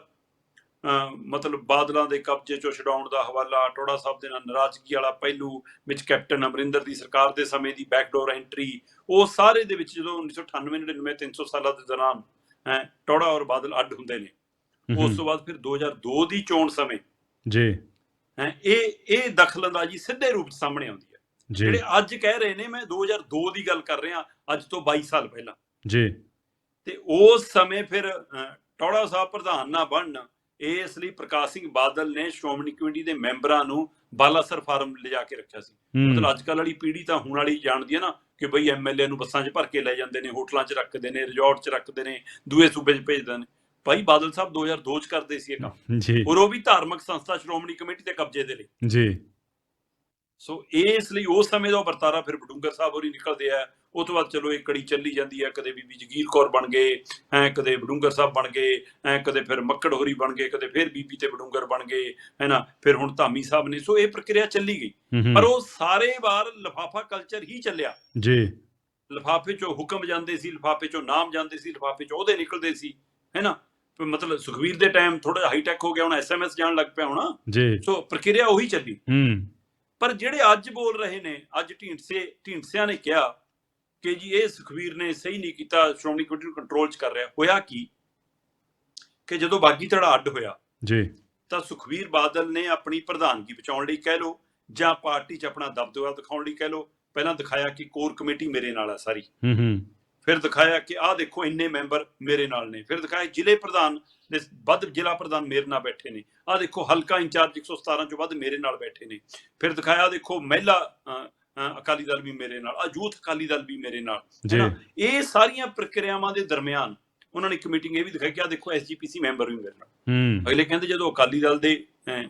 ਮਤਲਬ ਬਾਦਲਾਂ ਦੇ ਕਬਜ਼ੇ ਚੋਂ ਛਡਾਉਣ ਦਾ ਹਵਾਲਾ ਟੋੜਾ ਸਾਹਿਬ ਦੇ ਨਾਲ ਨਾਰਾਜ਼ਗੀ ਵਾਲਾ ਪਹਿਲੂ ਵਿੱਚ ਕੈਪਟਨ ਅਮਰਿੰਦਰ ਦੀ ਸਰਕਾਰ ਦੇ ਸਮੇਂ ਦੀ ਬੈਕਡੋਰ ਐਂਟਰੀ ਉਹ ਸਾਰੇ ਦੇ ਵਿੱਚ ਜਦੋਂ 1998 99 300 ਸਾਲਾਂ ਦੇ ਦੌਰਾਨ ਹੈ ਟੋੜਾ ਔਰ ਬਾਦਲ ਅੱਡ ਹੁੰਦੇ ਨੇ। ਉਸ ਤੋਂ ਬਾਅਦ ਫਿਰ 2002 ਦੀ ਚੋਣ ਸਮੇਂ ਜੀ। ਹੈ ਇਹ ਇਹ ਦਖਲਅੰਦਾਜ਼ੀ ਸਿੱਧੇ ਰੂਪ ਸਾਹਮਣੇ ਆਉਂਦੀ ਹੈ। ਜਿਹੜੇ ਅੱਜ ਕਹਿ ਰਹੇ ਨੇ ਮੈਂ 2002 ਦੀ ਗੱਲ ਕਰ ਰਿਹਾ ਅੱਜ ਤੋਂ 22 ਸਾਲ ਪਹਿਲਾਂ। ਜੀ। ਤੇ ਉਸ ਸਮੇਂ ਫਿਰ ਟੌੜਾ ਸਾਹਿਬ ਪ੍ਰਧਾਨ ਨਾ ਬਣਨ ਇਸ ਲਈ ਪ੍ਰਕਾਸ਼ ਸਿੰਘ ਬਾਦਲ ਨੇ ਸ਼੍ਰੋਮਣੀ ਕਮੇਟੀ ਦੇ ਮੈਂਬਰਾਂ ਨੂੰ ਬਾਲਾਸਰ ਫਾਰਮ ਲਿਜਾ ਕੇ ਰੱਖਿਆ ਸੀ। ਮਤਲਬ ਅੱਜ ਕੱਲ੍ਹ ਵਾਲੀ ਪੀੜ੍ਹੀ ਤਾਂ ਹੁਣ ਵਾਲੀ ਜਾਣਦੀ ਹੈ ਨਾ ਕਿ ਬਈ ਐਮਐਲਏ ਨੂੰ ਬੱਸਾਂ 'ਚ ਭਰ ਕੇ ਲੈ ਜਾਂਦੇ ਨੇ ਹੋਟਲਾਂ 'ਚ ਰੱਖਦੇ ਨੇ ਰਿਜ਼ੋਰਟ 'ਚ ਰੱਖਦੇ ਨੇ ਦੂਏ ਸੂਬੇ 'ਚ ਭੇਜਦੇ ਨੇ। ਭਾਈ ਬਾਦਲ ਸਾਹਿਬ 2002 'ਚ ਕਰਦੇ ਸੀ ਇਹ ਕੰਮ। ਜੀ। ਔਰ ਉਹ ਵੀ ਧਾਰਮਿਕ ਸੰਸਥਾ ਸ਼੍ਰੋਮਣੀ ਕਮੇਟੀ ਦੇ ਕਬਜ਼ੇ ਦੇ ਲਈ। ਜੀ। ਸੋ ਇਸ ਲਈ ਉਸ ਸਮੇਂ ਦਾ ਵਰਤਾਰਾ ਫਿਰ ਬਡੂੰਗਰ ਸਾਹਿਬ ਹੋਰੀ ਨਿਕਲਦੇ ਆ। ਉਹ ਤੋਂ ਬਾਅਦ ਚਲੋ ਇਹ ਕੜੀ ਚੱਲੀ ਜਾਂਦੀ ਹੈ ਕਦੇ ਬੀਬੀ ਜਗੀਰ ਕੌਰ ਬਣ ਗਏ ਐ ਕਦੇ ਬਡੂੰਗਰ ਸਾਹਿਬ ਬਣ ਗਏ ਐ ਕਦੇ ਫਿਰ ਮੱਕੜ ਹੋਰੀ ਬਣ ਗਏ ਕਦੇ ਫਿਰ ਬੀਬੀ ਤੇ ਬਡੂੰਗਰ ਬਣ ਗਏ ਹੈਨਾ ਫਿਰ ਹੁਣ ਧਾਮੀ ਸਾਹਿਬ ਨੇ। ਸੋ ਇਹ ਪ੍ਰਕਿਰਿਆ ਚੱਲੀ ਗਈ। ਪਰ ਉਹ ਸਾਰੇ ਵਾਰ ਲਫਾਫਾ ਕਲਚਰ ਹੀ ਚੱਲਿਆ। ਜੀ। ਲਫਾਫੇ ਚੋਂ ਹੁਕਮ ਜਾਂਦੇ ਸੀ ਲਫਾਫੇ ਚੋਂ ਨਾਮ ਜਾਂਦੇ ਸੀ ਲਫਾਫੇ ਚੋਂ ਉਹਦੇ ਨਿਕਲਦੇ ਸੀ ਹੈਨਾ। ਮਤਲਬ ਸੁਖਵੀਰ ਦੇ ਟਾਈਮ ਥੋੜਾ ਹਾਈ ਟੈਕ ਹੋ ਗਿਆ ਹੁਣ ਐਸਐਮਐਸ ਜਾਣ ਲੱਗ ਪਿਆ ਹੁਣ। ਜੀ। ਸੋ ਪ੍ਰਕਿਰਿਆ ਉਹੀ ਚੱਲੀ। ਹੂੰ। ਪਰ ਜਿਹੜੇ ਅੱਜ ਬੋਲ ਰਹੇ ਨੇ ਅੱਜ ਢੀਂਡਸੇ ਢੀਂਡਸਿਆਂ ਨੇ ਕਿਹਾ ਕਿ ਜੀ ਇਹ ਸੁਖਵੀਰ ਨੇ ਸਹੀ ਨਹੀਂ ਕੀਤਾ ਸ਼੍ਰੋਮਣੀ ਕਮੇਟੀ ਨੂੰ ਕੰਟਰੋਲ 'ਚ ਕਰ ਰਿਹਾ। ਹੋਇਆ ਕੀ? ਕਿ ਜਦੋਂ ਬਾਗੀ ਧੜਾ ਅੱਡ ਹੋਇਆ ਜੀ। ਤਾਂ ਸੁਖਵੀਰ ਬਾਦਲ ਨੇ ਆਪਣੀ ਪ੍ਰਧਾਨਗੀ ਬਚਾਉਣ ਲਈ ਕਹਿ ਲੋ ਜਾਂ ਪਾਰਟੀ 'ਚ ਆਪਣਾ ਦਬਦਬਾ ਦਿਖਾਉਣ ਲਈ ਕਹਿ ਲੋ ਪਹਿਲਾਂ ਦਿਖਾਇਆ ਕਿ ਕੋਰ ਕਮੇਟੀ ਮੇਰੇ ਨਾਲ ਹੈ ਸਾਰੀ। ਹੂੰ ਹੂੰ। ਫਿਰ ਦਿਖਾਇਆ ਕਿ ਆਹ ਦੇਖੋ ਇੰਨੇ ਮੈਂਬਰ ਮੇਰੇ ਨਾਲ ਨੇ। ਫਿਰ ਦਿਖਾਇਆ ਜ਼ਿਲ੍ਹੇ ਪ੍ਰਧਾਨ ਦੇ ਵੱਧ ਜ਼ਿਲ੍ਹਾ ਪ੍ਰਧਾਨ ਮੇਰੇ ਨਾਲ ਬੈਠੇ ਨੇ। ਆਹ ਦੇਖੋ ਹਲਕਾ ਇੰਚਾਰਜ 117 ਚੋਂ ਵੱਧ ਮੇਰੇ ਨਾਲ ਬੈਠੇ ਨੇ। ਫਿਰ ਦਿਖਾਇਆ ਦੇਖੋ ਮਹਿਲਾ ਅਕਾਲੀ ਦਲ ਵੀ ਮੇਰੇ ਨਾਲ ਆ ਯੂਥ ਅਕਾਲੀ ਦਲ ਵੀ ਮੇਰੇ ਨਾਲ? ਇਹ ਸਾਰੀਆਂ ਪ੍ਰਕਿਰਿਆਵਾਂ ਦੇ ਦਰਮਿਆਨ ਉਹਨਾਂ ਨੇ ਇੱਕ ਮੀਟਿੰਗ ਇਹ ਵੀ ਦਿਖਾਈ ਕਿ ਆਹ ਦੇਖੋ ਐਸਜੀਪੀਸੀ ਮੈਂਬਰ ਵੀ ਮੇਰੇ ਨਾਲ। ਅਗਲੇ ਕਹਿੰਦੇ ਜਦੋਂ ਅਕਾਲੀ ਦਲ ਦੇ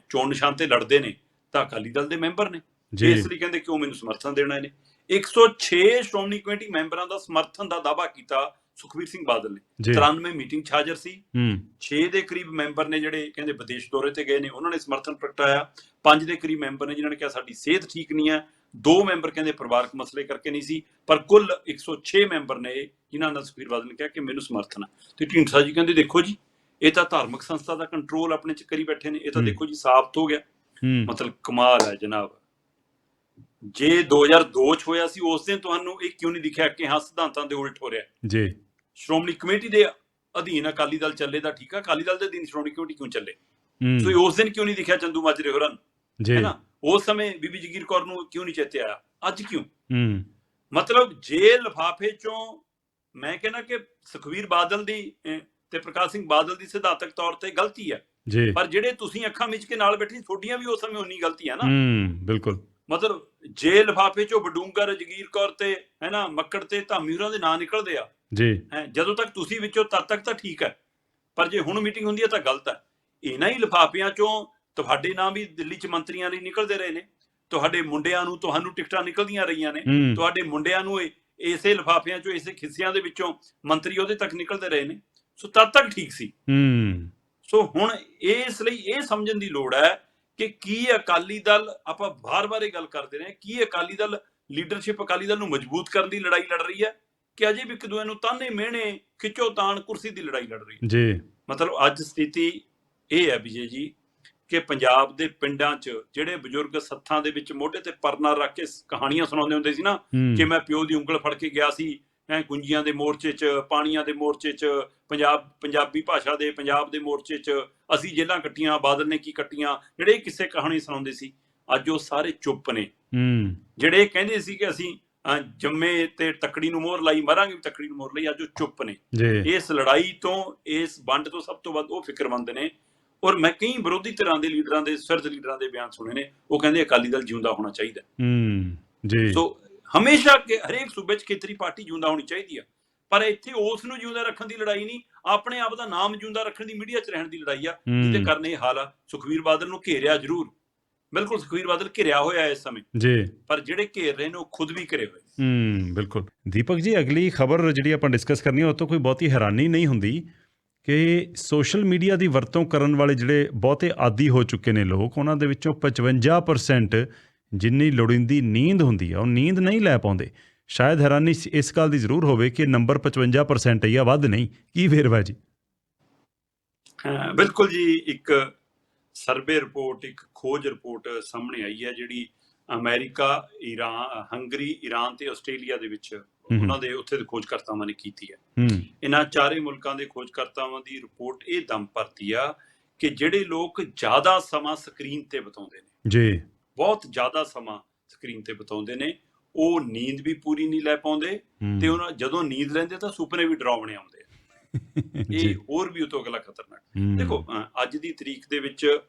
ਚੋਣ ਨਿਸ਼ਾਨ ਤੇ ਲੜਦੇ ਨੇ ਤਾਂ ਅਕਾਲੀ ਦਲ ਦੇ ਮੈਂਬਰ ਨੇ। ਇਸ ਲਈ ਕਹਿੰਦੇ ਕਿਉਂ ਮੈਨੂੰ ਸਮਰਥਨ ਦੇਣਾ ਇਹਨੇ 106 ਸ਼੍ਰੋਮਣੀ ਕਮੇਟੀ ਮੈਂਬਰਾਂ ਦਾ ਸਮਰਥਨ ਦਾ ਦਾਅਵਾ ਕੀਤਾ ਸੁਖਵੀਰ ਸਿੰਘ ਬਾਦਲ ਨੇ। ਜੀ। 93 ਮੀਟਿੰਗ 'ਚ ਹਾਜ਼ਰ ਸੀ। ਹੂੰ। 6 ਦੇ ਕਰੀਬ ਮੈਂਬਰ ਨੇ ਜਿਹੜੇ ਕਹਿੰਦੇ ਵਿਦੇਸ਼ ਦੌਰੇ ਤੇ ਗਏ ਨੇ ਉਹਨਾਂ ਨੇ ਸਮਰਥਨ ਪ੍ਰਗਟਾਇਆ। 5 ਦੇ ਕਰੀਬ ਮੈਂਬਰ ਨੇ ਜਿਨ੍ਹਾਂ ਨੇ ਕਿਹਾ ਸਾਡੀ ਸਿਹਤ ਠੀਕ ਨਹੀਂ ਹੈ। ਦੋ ਮੈਂਬਰ ਕਹਿੰਦੇ ਪਰਿਵਾਰਕ ਮਸਲੇ ਕਰਕੇ ਨਹੀਂ ਸੀ ਪਰ ਕੁੱਲ 106 ਮੈਂਬਰ ਨੇ ਜਿਨ੍ਹਾਂ ਨੇ ਸੁਖਵੀਰ ਬਾਦਲ ਨੇ ਕਿਹਾ ਕਿ ਮੈਨੂੰ ਸਮਰਥਨ ਹੈ। ਤੇ ਢੀਂਡਸਾ ਜੀ ਕਹਿੰਦੇ ਦੇਖੋ ਜੀ ਇਹ ਤਾਂ ਧਾਰਮਿਕ ਸੰਸਥਾ ਦਾ ਕੰਟਰੋਲ ਆਪਣੇ ਚ ਕਰੀ ਬੈਠੇ ਨੇ ਇਹ ਤਾਂ। ਦੇਖੋ ਜੀ ਸਾਬਤ ਹੋ ਗਿਆ। ਮਤਲਬ ਕਮਾਲ ਹੈ ਜਨਾਬ। ਜੇ 2002 ਚ ਹੋਇਆ ਸੀ ਉਸ ਦਿਨ ਤੁਹਾਨੂੰ ਇਹ ਕਿਉਂ ਨਹੀਂ ਦਿਖਿਆ ਕਿ ਹਾਂ ਸਿਧਾਂਤਾਂ ਦੇ ਉਲਟ ਹੋ ਰਿਹਾ? ਜੀ। ਸ਼੍ਰੋਮਣੀ ਕਮੇਟੀ ਦੇ ਅਧੀਨ ਅਕਾਲੀ ਦਲ ਚੱਲੇ ਤਾਂ ਠੀਕ ਆ ਅਕਾਲੀ ਦਲ ਦੇ ਅਧੀਨ ਸ਼੍ਰੋਮਣੀ ਕਮੇਟੀ ਕਿਉਂ ਚੱਲੇ? ਸੋ ਉਸ ਦਿਨ ਕਿਉਂ ਨਹੀਂ ਦਿਖਿਆ ਚੰਦੂ ਮਾਜਰੇ ਹੋਰਾਂ ਜੀ। ਹੈ ਨਾ? ਉਸ ਸਮੇਂ ਬੀਬੀ ਜਗੀਰ ਕੌਰ ਨੂੰ ਕਿਉਂ ਨਹੀਂ ਚੇਤੇ ਆਇਆ? ਅੱਜ ਕਿਉਂ? ਹੂੰ। ਮਤਲਬ ਜੇ ਲਫਾਫੇ ਚੋਂ ਮੈਂ ਕਹਿੰਦਾ ਕਿ ਸੁਖਵੀਰ ਬਾਦਲ ਦੀ ਤੇ ਪ੍ਰਕਾਸ਼ ਸਿੰਘ ਬਾਦਲ ਦੀ ਸਿਧਾਂਤਕ ਤੌਰ ਤੇ ਗਲਤੀ ਹੈ ਜੀ। ਪਰ ਜਿਹੜੇ ਤੁਸੀਂ ਅੱਖਾਂ ਵਿੱਚ ਕੇ ਨਾਲ ਬੈਠੇ ਤੁਹਾਡੀਆਂ ਵੀ ਉਸ ਸਮੇਂ ਉਨੀ ਗਲਤੀ ਹੈ ਨਾ। ਹੂੰ ਬਿਲਕੁਲ। ਮਤਲਬ ਜੇ ਲਫਾਫੇ ਚੋਂ ਬਡੂੰਗਰ ਜਗੀਰ ਕੌਰ ਤੇ ਹੈ ਨਾ ਮੱਕੜ ਤੇ ਧਾਮੀਰਾਂ ਦੇ ਨਾਂ ਨਿਕਲਦੇ ਆ। ਜੀ। ਹੈ ਜਦੋਂ ਤੱਕ ਤੁਸੀਂ ਵਿੱਚੋਂ ਤਦ ਤੱਕ ਤਾਂ ਠੀਕ ਹੈ। ਪਰ ਜੇ ਹੁਣ ਮੀਟਿੰਗ ਹੁੰਦੀ ਹੈ ਤਾਂ ਗਲਤ ਹੈ। ਇਹਨਾਂ ਹੀ ਲਿਫਾਫਿਆਂ ਚੋਂ ਤੁਹਾਡੇ ਨਾਮ ਵੀ ਦਿੱਲੀ ਚ ਮੰਤਰੀਆਂ ਲਈ ਨਿਕਲਦੇ ਰਹੇ ਨੇ। ਤੁਹਾਡੇ ਮੁੰਡਿਆਂ ਨੂੰ ਤੁਹਾਨੂੰ ਟਿਕਟਾਂ ਨਿਕਲਦੀਆਂ ਰਹੀਆਂ ਨੇ। ਤੁਹਾਡੇ ਮੁੰਡਿਆਂ ਨੂੰ ਇਸੇ ਲਿਫਾਫਿਆਂ ਚੋਂ ਇਸੇ ਖਿੱਸਿਆਂ ਦੇ ਵਿੱਚੋਂ ਮੰਤਰੀ ਉਹਦੇ ਤੱਕ ਨਿਕਲਦੇ ਰਹੇ ਨੇ। ਸੋ ਤਦ ਤੱਕ ਠੀਕ ਸੀ। ਹੂੰ। ਸੋ ਹੁਣ ਇਸ ਲਈ ਇਹ ਸਮਝਣ ਦੀ ਲੋੜ ਹੈ ਕਿ ਕੀ ਅਕਾਲੀ ਦਲ ਆਪਾਂ ਬਾਰ-ਬਾਰ ਇਹ ਗੱਲ ਕਰਦੇ ਰਹੇ ਕੀ ਅਕਾਲੀ ਦਲ ਲੀਡਰਸ਼ਿਪ ਅਕਾਲੀ ਦਲ ਨੂੰ ਮਜ਼ਬੂਤ ਕਰਨ ਦੀ ਲੜਾਈ ਲੜ ਰਹੀ ਹੈ ਕਿ ਅਜੇ ਵੀ ਇੱਕ ਦੂਏ ਨੂੰ ਤਾਨੇ ਮਿਹਣੇ ਖਿੱਚੋ ਤਾਣ ਕੁਰਸੀ ਦੀ ਲੜਾਈ ਲੜ ਰਹੀ ਹੈ? ਜੀ। ਮਤਲਬ ਅੱਜ ਸਥਿਤੀ ਇਹ ਹੈ ਵਿਜੇ ਜੀ ਕਿ ਪੰਜਾਬ ਦੇ ਪਿੰਡਾਂ 'ਚ ਜਿਹੜੇ ਬਜ਼ੁਰਗ ਸੱਥਾਂ ਦੇ ਵਿੱਚ ਮੋਢੇ ਤੇ ਪਰਨਾ ਰੱਖ ਕੇ ਕਹਾਣੀਆਂ ਸੁਣਾਉਂਦੇ ਹੁੰਦੇ ਸੀ ਨਾ ਕਿ ਮੈਂ ਪਿਓ ਦੀ ਉਂਗਲ ਫੜ ਕੇ ਗਿਆ ਸੀ ਐ ਗੁੰਜੀਆਂ ਦੇ ਮੋਰਚੇ 'ਚ ਪਾਣੀਆਂ ਦੇ ਮੋਰਚੇ 'ਚ ਪੰਜਾਬ ਪੰਜਾਬੀ ਭਾਸ਼ਾ ਦੇ ਪੰਜਾਬ ਦੇ ਮੋਰਚੇ 'ਚ ਅਸੀਂ ਜੇਲਾਂ ਕੱਟੀਆਂ ਬਾਦਲ ਨੇ ਕੀ ਕੱਟੀਆਂ ਜਿਹੜੇ ਕਿਸੇ ਕਹਾਣੀ ਸੁਣਾਉਂਦੇ ਸੀ ਅੱਜ ਉਹ ਸਾਰੇ ਚੁੱਪ ਨੇ। ਹੂੰ। ਜਿਹੜੇ ਕਹਿੰਦੇ ਸੀ ਕਿ ਅਸੀਂ ਜੰਮੇ ਤੇ ਤਕੜੀ ਨੂੰ ਮੋਹਰ ਲਾਈ ਮਰਾਂਗੇ ਵੀ ਤਕੜੀ ਨੂੰ ਮੋਹਰ ਲਈ ਅੱਜ ਉਹ ਚੁੱਪ ਨੇ। ਜੀ। ਇਸ ਲੜਾਈ ਤੋਂ ਇਸ ਵੰਡ ਤੋਂ ਸਭ ਤੋਂ ਵੱਧ ਉਹ ਫਿਕਰਮੰਦ ਨੇ। ਔਰ ਮੈਂ ਕਈ ਵਿਰੋਧੀ ਧਿਰਾਂ ਦੇ ਲੀਡਰਾਂ ਦੇ ਸਿਰਜ ਲੀਡਰਾਂ ਦੇ ਬਿਆਨ ਸੁਣੇ ਨੇ ਉਹ ਕਹਿੰਦੇ ਅਕਾਲੀ ਦਲ ਜਿਉਂਦਾ ਹੋਣਾ ਚਾਹੀਦਾ। ਹੂੰ ਜੀ। ਸੋ ਹਮੇਸ਼ਾ ਕਿ ਹਰੇਕ ਸੂਬੇ 'ਚ ਖੇਤਰੀ ਪਾਰਟੀ ਜਿਉਂਦਾ ਹੋਣੀ ਚਾਹੀਦੀ ਆ। ਪਰ ਇੱਥੇ ਉਸ ਨੂੰ ਜਿਉਂਦਾ ਰੱਖਣ ਦੀ ਲੜਾਈ ਨਹੀਂ ਆਪਣੇ ਆਪ ਦਾ ਨਾਮ ਜਿਉਂਦਾ ਰੱਖਣ ਦੀ ਮੀਡੀਆ 'ਚ ਰਹਿਣ ਦੀ ਲੜਾਈ ਆ ਜਿਹਦੇ ਕਾਰਨ ਹਾਲ ਆ। ਸੁਖਵੀਰ ਬਾਦਲ ਨੂੰ ਘੇਰਿਆ ਜ਼ਰੂਰ। ਬਿਲਕੁਲ ਸੁਖਵੀਰ ਬਾਦਲ ਘਿਰਿਆ ਹੋਇਆ ਹੈ ਇਸ ਸਮੇਂ। ਜੀ। ਪਰ ਜਿਹੜੇ ਘੇਰ ਰਹੇ ਨੇ ਉਹ ਖੁਦ ਵੀ ਘਿਰੇ ਹੋਏ। ਹੂੰ ਬਿਲਕੁਲ। ਦੀਪਕ ਜੀ ਅਗਲੀ ਖਬਰ ਜਿਹੜੀ ਆਪਾਂ ਡਿਸਕਸ ਕਰਨੀ ਹੈ ਉਹ ਤੋਂ ਕੋਈ ਬਹੁਤੀ ਹੈਰਾਨੀ ਨਹੀਂ ਹੁੰਦੀ ਕਿ ਸੋਸ਼ਲ ਮੀਡੀਆ ਦੀ ਵਰਤੋਂ ਕਰਨ ਵਾਲੇ ਜਿਹੜੇ ਬਹੁਤੇ ਆਦੀ ਹੋ ਚੁੱਕੇ ਨੇ ਲੋਕ ਉਹਨਾਂ ਦੇ ਵਿੱਚੋਂ 55% ਜਿੰਨੀ ਲੋੜੀਂਦੀ ਨੀਂਦ ਹੁੰਦੀ ਆ ਉਹ ਨੀਂਦ ਨਹੀਂ ਲੈ ਪਾਉਂਦੇ। ਸ਼ਾਇਦ ਹੈਰਾਨੀ ਇਸ- ਗੱਲ ਦੀ ਜ਼ਰੂਰ ਹੋਵੇ ਕਿ ਨੰਬਰ 55% ਹੈ ਜਾਂ ਵੱਧ ਨਹੀਂ। ਕੀ ਵੇਰਵਾ ਜੀ? ਬਿਲਕੁਲ ਜੀ ਇੱਕ ਸਰਵੇ ਰਿਪੋਰਟ ਇੱਕ ਖੋਜ ਰਿਪੋਰਟ ਸਾਹਮਣੇ ਆਈ ਹੈ ਜਿਹੜੀ ਅਮਰੀਕਾ ਈਰਾਨ ਹੰਗਰੀ ਈਰਾਨ ਤੇ ਆਸਟ੍ਰੇਲੀਆ ਦੇ ਵਿੱਚ ਉਹਨਾਂ ਦੇ ਉੱਥੇ ਦੇ ਖੋਜਕਰਤਾਵਾਂ ਨੇ ਕੀਤੀ ਹੈ। ਇਹਨਾਂ ਚਾਰੇ ਮੁਲਕਾਂ ਦੇ ਖੋਜਕਰਤਾਵਾਂ ਦੀ ਰਿਪੋਰਟ ਇਹ ਦਮ ਭਰਦੀ ਆ ਕਿ ਜਿਹੜੇ ਲੋਕ ਜ਼ਿਆਦਾ ਸਮਾਂ ਸਕਰੀਨ ਤੇ ਬਿਤਾਉਂਦੇ ਨੇ ਜੀ। ਬਹੁਤ ਜ਼ਿਆਦਾ ਸਮਾਂ ਸਕਰੀਨ ਤੇ ਬਿਤਾਉਂਦੇ ਨੇ ਉਹ ਨੀਂਦ ਵੀ ਪੂਰੀ ਨਹੀਂ ਲੈ ਪਾਉਂਦੇ ਤੇ ਉਹਨਾਂ ਜਦੋਂ ਨੀਂਦ ਲੈਂਦੇ ਤਾਂ ਸੁਪਨੇ ਵੀ ਡਰਾਵਣੇ ਆਉਂਦੇ ਇਹ ਹੋਰ ਵੀ ਉਤੋਂ ਅਗਲਾ ਖਤਰਨਾਕ। ਦੇਖੋ ਅੱਜ ਦੀ ਤਰੀਕ ਦੇ ਵਿੱਚ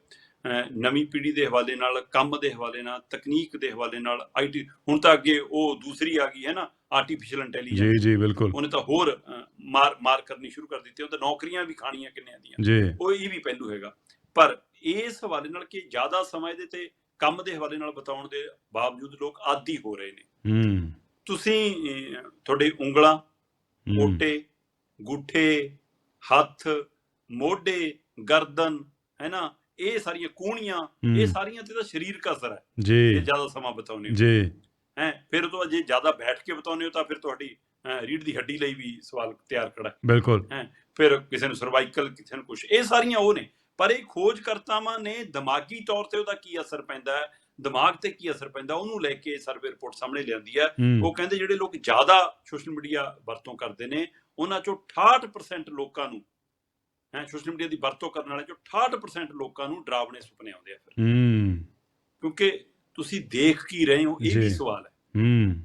ਨਵੀਂ ਪੀੜ੍ਹੀ ਦੇ ਹਵਾਲੇ ਨਾਲ ਕੰਮ ਦੇ ਹਵਾਲੇ ਨਾਲ ਤਕਨੀਕ ਦੇ ਹਵਾਲੇ ਨਾਲ ਆਈਟੀ ਹੁਣ ਤਾਂ ਅੱਗੇ ਉਹ ਦੂਸਰੀ ਆ ਗਈ ਹੈ ਨਾ ਆਰਟੀਫੀਸ਼ੀਅਲ ਇੰਟੈਲੀਜੈਂਸ ਜੀ ਜੀ ਬਿਲਕੁਲ। ਉਹਨੇ ਤਾਂ ਹੋਰ ਮਾਰ ਮਾਰ ਕਰਨੀ ਸ਼ੁਰੂ ਕਰ ਦਿੱਤੀ ਉਹ ਤਾਂ ਨੌਕਰੀਆਂ ਵੀ ਖਾਣੀਆਂ ਕਿੰਨਿਆਂ ਦੀਆਂ। ਉਹ ਇਹ ਵੀ ਪਹਿਲੂ ਹੈਗਾ। ਪਰ ਇਸ ਹਵਾਲੇ ਨਾਲ ਕਿ ਜ਼ਿਆਦਾ ਸਮਾਂ ਇਹਦੇ ਤੇ ਕੰਮ ਦੇ ਹਵਾਲੇ ਨਾਲ ਬਤਾਉਣ ਦੇ ਬਾਵਜੂਦ ਲੋਕ ਆਦੀ ਹੋ ਰਹੇ ਨੇ। ਹੂੰ। ਤੁਸੀਂ ਤੁਹਾਡੇ ਉਂਗਲਾਂ ਹੂੰ, ਮੋਟੇ ਗੁੱਠੇ ਹੱਥ ਮੋਢੇ ਗਰਦਨ ਹੈਨਾ ਇਹ ਸਾਰੀਆਂ ਕੂਣੀਆਂ ਹੂੰ, ਇਹ ਸਾਰੀਆਂ ਤੇ ਤਾਂ ਸਰੀਰਕ ਅਸਰ ਹੈ ਜੇ। ਜ਼ਿਆਦਾ ਸਮਾਂ ਬਿਤਾਉਂਦੇ ਹੋ। ਜੀ। ਹੈ ਫਿਰ ਤੋਂ ਜੇ ਜ਼ਿਆਦਾ ਬੈਠ ਕੇ ਬਿਤਾਉਂਦੇ ਹੋ ਤਾਂ ਫਿਰ ਤੁਹਾਡੀ ਰੀੜ੍ਹ ਦੀ ਹੱਡੀ ਲਈ ਵੀ ਸਵਾਲ ਤਿਆਰ ਖੜਾ ਹੈ। ਬਿਲਕੁਲ। ਫਿਰ ਕਿਸੇ ਨੂੰ ਸਰਵਾਈਕਲ ਕਿਸੇ ਨੂੰ ਕੁਝ ਇਹ ਸਾਰੀਆਂ ਉਹ ਨੇ। ਪਰ ਇਹ ਖੋਜਕਰਤਾਵਾਂ ਨੇ ਦਿਮਾਗੀ ਤੌਰ ਤੇ ਉਹਦਾ ਕੀ ਅਸਰ ਪੈਂਦਾ ਹੈ ਦਿਮਾਗ ਤੇ ਕੀ ਅਸਰ ਪੈਂਦਾ ਉਹਨੂੰ ਲੈ ਕੇ ਸਰਵੇ ਰਿਪੋਰਟ ਸਾਹਮਣੇ ਲਿਆਂਦੀ ਹੈ। ਉਹ ਕਹਿੰਦੇ ਜਿਹੜੇ ਲੋਕ ਜ਼ਿਆਦਾ ਸੋਸ਼ਲ ਮੀਡੀਆ ਵਰਤੋਂ ਕਰਦੇ ਨੇ ਉਹਨਾਂ ਚੋਂ 68% ਲੋਕਾਂ ਨੂੰ ਹੈ ਸੋਸ਼ਲ ਮੀਡੀਆ ਦੀ ਵਰਤੋਂ ਕਰਨ ਵਾਲੇ ਚੋਂ 68% ਲੋਕਾਂ ਨੂੰ ਡਰਾਵਣੇ ਸੁਪਨੇ ਆਉਂਦੇ ਆ ਫਿਰ। ਹੂੰ। ਕਿਉਂਕਿ ਤੁਸੀਂ ਦੇਖ ਕੀ ਰਹੇ ਹੋ ਇਹ ਵੀ। ਸਵਾਲ ਹੈ। ਹੂੰ।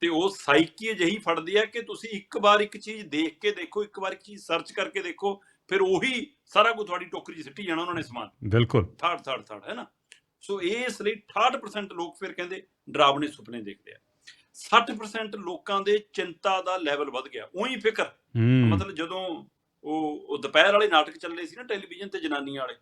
ਤੇ ਉਹ ਸਾਈਕੀ ਅਜਿਹੀ ਫੜਦੀ ਹੈ ਕਿ ਤੁਸੀਂ ਇੱਕ ਵਾਰ ਇੱਕ ਚੀਜ਼ ਦੇਖ ਕੇ ਦੇਖੋ ਇੱਕ ਵਾਰ ਇੱਕ ਚੀਜ਼ ਸਰਚ ਕਰਕੇ ਦੇਖੋ ਫਿਰ ਉਹੀ ਸਾਰਾ ਕੁਝ ਤੁਹਾਡੀ ਟੋਕਰੀ 'ਚ ਸਿੱਟੀ ਜਾਣਾ ਉਹਨਾਂ ਨੇ ਸਮਾਨ। ਬਿਲਕੁਲ। ਥਰਡ ਥਰਡ ਥਰਡ ਹੈ ਨਾ? ਸੋ ਇਸ ਲਈ 68% ਲੋਕ ਫਿਰ ਕਹਿੰਦੇ ਡਰਾਵਣੇ ਸੁਪਨੇ ਦੇਖਦੇ ਆ। 60% ਲੋਕਾਂ ਦੇ ਚਿੰਤਾ ਦਾ ਲੈਵਲ ਵੱਧ ਗਿਆ। ਉਹੀ ਫਿਕਰ। ਮਤਲਬ ਜਦੋਂ ਉਹ ਉਹ ਦੁਪਹਿਰ ਵਾਲੇ ਨਾਟਕ ਚੱਲੇ ਸੀ ਨਾ ਟੈਲੀਵਿਜ਼ਨ ਤੇ ਜਨਾਨੀਆਂ ਵਾਲੇ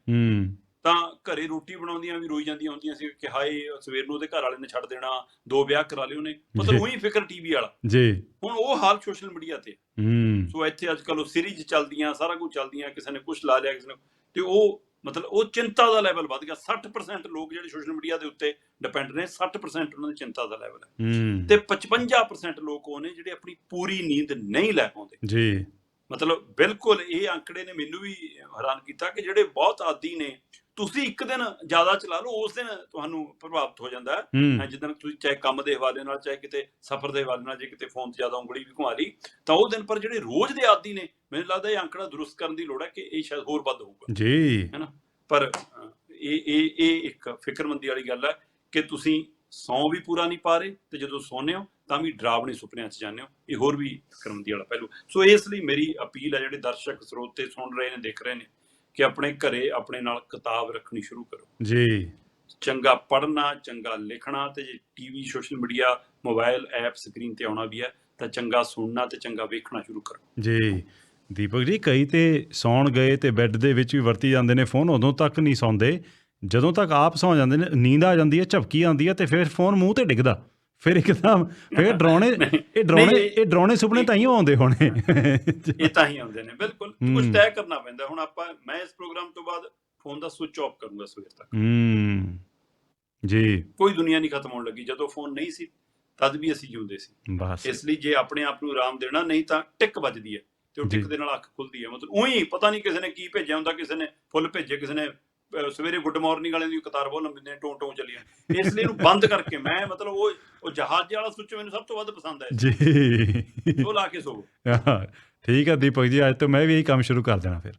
ਤਾਂ ਘਰੇ ਰੋਟੀ ਬਣਾਉਂਦੀਆਂ ਵੀ ਰੋਈ ਜਾਂਦੀਆਂ ਹੁੰਦੀਆਂ ਸੀ ਕਿ ਹਾਏ ਸਵੇਰ ਨੂੰ ਉਹਦੇ ਘਰ ਵਾਲੇ ਨੇ ਛੱਡ ਦੇਣਾ ਦੋ ਵਿਆਹ ਕਰਾ ਲਏ ਉਹਨੇ। ਮਤਲਬ ਉਹੀ ਫਿਕਰ ਟੀਵੀ ਵਾਲਾ। ਜੀ। ਹੁਣ ਉਹ ਹਾਲ ਸੋਸ਼ਲ ਮੀਡੀਆ ਤੇ। ਹੈ। ਸੋ ਇੱਥੇ ਅੱਜ ਕੱਲ ਉਹ ਸੀਰੀਜ਼ ਚੱਲਦੀਆਂ ਸਾਰਾ ਕੁਝ ਚੱਲਦੀਆਂ ਕਿਸੇ ਨੇ ਕੁਝ ਲਾ ਲਿਆ ਕਿਸੇ ਨੇ ਤੇ ਉਹ ਮਤਲਬ ਉਹ ਚਿੰਤਾ ਦਾ ਲੈਵਲ ਵੱਧ ਗਿਆ। 60% ਲੋਕ ਜਿਹੜੇ ਸੋਸ਼ਲ ਮੀਡੀਆ ਦੇ ਉੱਤੇ ਡਿਪੈਂਡ ਨੇ 60% ਉਹਨਾਂ ਦੀ ਚਿੰਤਾ ਦਾ ਲੈਵਲ ਹੂੰ। ਤੇ 55% ਲੋਕ ਉਹ ਨੇ ਜਿਹੜੇ ਆਪਣੀ ਪੂਰੀ ਨੀਂਦ ਨਹੀਂ ਲੈ ਪਾਉਂਦੇ। ਜੀ। ਮਤਲਬ ਬਿਲਕੁਲ ਇਹ ਅੰਕੜੇ ਨੇ ਮੈਨੂੰ ਵੀ ਹੈਰਾਨ ਕੀਤਾ ਕਿ ਜਿਹੜੇ ਬਹੁਤ ਆਦੀ ਨੇ ਤੁਸੀਂ ਇੱਕ ਦਿਨ ਜ਼ਿਆਦਾ ਚਲਾ ਲਓ ਉਸ ਦਿਨ ਤੁਹਾਨੂੰ ਪ੍ਰਭਾਵਿਤ ਹੋ ਜਾਂਦਾ ਹੈ। ਜਿੱਦਣ ਤੁਸੀਂ ਚਾਹੇ ਕੰਮ ਦੇ ਹਵਾਲੇ ਨਾਲ ਚਾਹੇ ਕਿਤੇ ਸਫ਼ਰ ਦੇ ਹਵਾਲੇ ਨਾਲ ਜੇ ਕਿਤੇ ਫੋਨ ਤੇ ਜ਼ਿਆਦਾ ਉਂਗਲੀ ਵੀ ਘੁਮਾ ਲਈ ਤਾਂ ਉਹ ਦਿਨ ਪਰ ਜਿਹੜੇ ਰੋਜ਼ ਦੇ ਆਦੀ ਨੇ ਮੈਨੂੰ ਲੱਗਦਾ ਇਹ ਅੰਕੜਾ ਦਰੁਸਤ ਕਰਨ ਦੀ ਲੋੜ ਹੈ ਕਿ ਇਹ ਸ਼ਾਇਦ ਹੋਰ ਵੱਧ ਹੋਊਗਾ। ਜੀ। ਪਰ ਅ, ਇਹ ਇਹ ਇਹ ਇੱਕ ਫਿਕਰਮੰਦੀ ਵਾਲੀ ਗੱਲ ਹੈ ਕਿ ਤੁਸੀਂ ਸੌਂ ਵੀ ਪੂਰਾ ਨਹੀਂ ਪਾ ਰਹੇ ਤੇ ਜਦੋਂ ਸੌਂਦੇ ਹੋ ਤਾਂ ਵੀ ਡਰਾਵਣੇ ਸੁਪਨਿਆਂ 'ਚ ਜਾਂਦੇ ਹੋ। ਇਹ ਹੋਰ ਵੀ ਫਿਕਰਮੰਦੀ ਵਾਲਾ ਪਹਿਲੂ। ਸੋ ਇਸ ਲਈ ਮੇਰੀ ਅਪੀਲ ਹੈ ਜਿਹੜੇ ਦਰਸ਼ਕ ਸਰੋਤੇ ਸੁਣ ਰਹੇ ਨੇ ਦੇਖ ਰਹੇ ਨੇ ਕਿ ਆਪਣੇ ਘਰੇ ਆਪਣੇ ਨਾਲ ਕਿਤਾਬ ਰੱਖਣੀ ਸ਼ੁਰੂ ਕਰੋ। ਜੀ। ਚੰਗਾ ਪੜ੍ਹਨਾ ਚੰਗਾ ਲਿਖਣਾ ਤੇ ਜੇ TV social media mobile app screen ਤੇ ਆਉਣਾ ਵੀ ਹੈ ਤਾਂ ਚੰਗਾ ਸੁਣਨਾ ਤੇ ਚੰਗਾ ਵੇਖਣਾ ਸ਼ੁਰੂ ਕਰੋ। ਜੀ। ਦੀਪਕ ਜੀ ਕਈ ਤੇ ਸੌਣ ਗਏ ਤੇ ਬੈੱਡ ਦੇ ਵਿੱਚ ਵੀ ਵਰਤੀ ਜਾਂਦੇ ਨੇ ਫੋਨ ਉਦੋਂ ਤੱਕ ਨਹੀਂ ਸੌਂਦੇ। ਜਦੋਂ ਤੱਕ ਆਪ ਸੌਂ ਜਾਂਦੇ ਨੇ ਨੀਂਦ ਆ ਜਾਂਦੀ ਹੈ ਝਪਕੀ ਆਉਂਦੀ ਹੈ ਤੇ ਫਿਰ ਫੋਨ ਮੂੰਹ ਤੇ ਡਿੱਗਦਾ। ਫਿਰ ਇੱਕਦਮ ਫਿਰ ਡਰਾਉਣੇ ਇਹ ਡਰਾਉਣੇ ਇਹ ਡਰਾਉਣੇ ਸੁਪਨੇ ਤਾਂ ਹੀ ਆਉਂਦੇ ਹੋਣੇ। ਇਹ ਤਾਂ ਹੀ ਆਉਂਦੇ ਨੇ ਬਿਲਕੁਲ। ਕੁਝ ਤੈਅ ਕਰਨਾ ਪੈਂਦਾ। ਹੁਣ ਆਪਾਂ ਮੈਂ ਇਸ ਪ੍ਰੋਗਰਾਮ ਤੋਂ ਬਾਅਦ ਫੋਨ ਦਾ ਸਵਿਚ ਆਫ ਕਰੂੰਗਾ ਸਵੇਰ ਤੱਕ। ਹੂੰ। ਜੀ। ਕੋਈ ਦੁਨੀਆ ਨਹੀਂ ਖਤਮ ਹੋਣ ਲੱਗੀ। ਜਦੋਂ ਫੋਨ ਨਹੀਂ ਸੀ ਤਦ ਵੀ ਅਸੀਂ ਜਿਉਂਦੇ ਸੀ। ਬਸ। ਇਸ ਲਈ ਜੇ ਆਪਣੇ ਆਪ ਨੂੰ ਆਰਾਮ ਦੇਣਾ ਨਹੀਂ ਤਾਂ ਟਿਕ ਵੱਜਦੀ ਹੈ ਤੇ ਉਹ। ਟਿਕ ਦੇ ਨਾਲ ਅੱਖ ਖੁੱਲਦੀ ਹੈ। ਮਤਲਬ ਉਹੀ ਪਤਾ ਨਹੀਂ ਕਿਸੇ ਨੇ ਕੀ ਭੇਜਿਆ ਹੁੰਦਾ ਕਿਸੇ ਨੇ ਫੁੱਲ ਭੇਜੇ ਕਿਸੇ ਨੇ ਸਵੇਰੇ ਗੁੱਡ ਮਾਰਨਿੰਗ ਵਾਲਿਆਂ ਦੀ ਕਤਾਰ ਬਹੁਤ ਲੰਬੀ ਨੇ ਟੋਂ ਟੋਂ ਚੱਲੀਆਂ ਇਸ ਲਈ ਇਹਨੂੰ ਬੰਦ ਕਰਕੇ ਮੈਂ ਮਤਲਬ ਉਹ ਉਹ ਜਹਾਜ਼ ਵਾਲਾ ਸੁੱਚ ਮੈਨੂੰ ਸਭ ਤੋਂ ਵੱਧ ਪਸੰਦ ਹੈ ਜੀ। ਉਹ ਲਾ ਕੇ ਸੋਵੋ ਠੀਕ ਹੈ ਦੀਪਕ ਜੀ ਅੱਜ ਤੋਂ ਮੈਂ ਵੀ ਇਹੀ ਕੰਮ ਸ਼ੁਰੂ ਕਰ ਦੇਣਾ ਫਿਰ।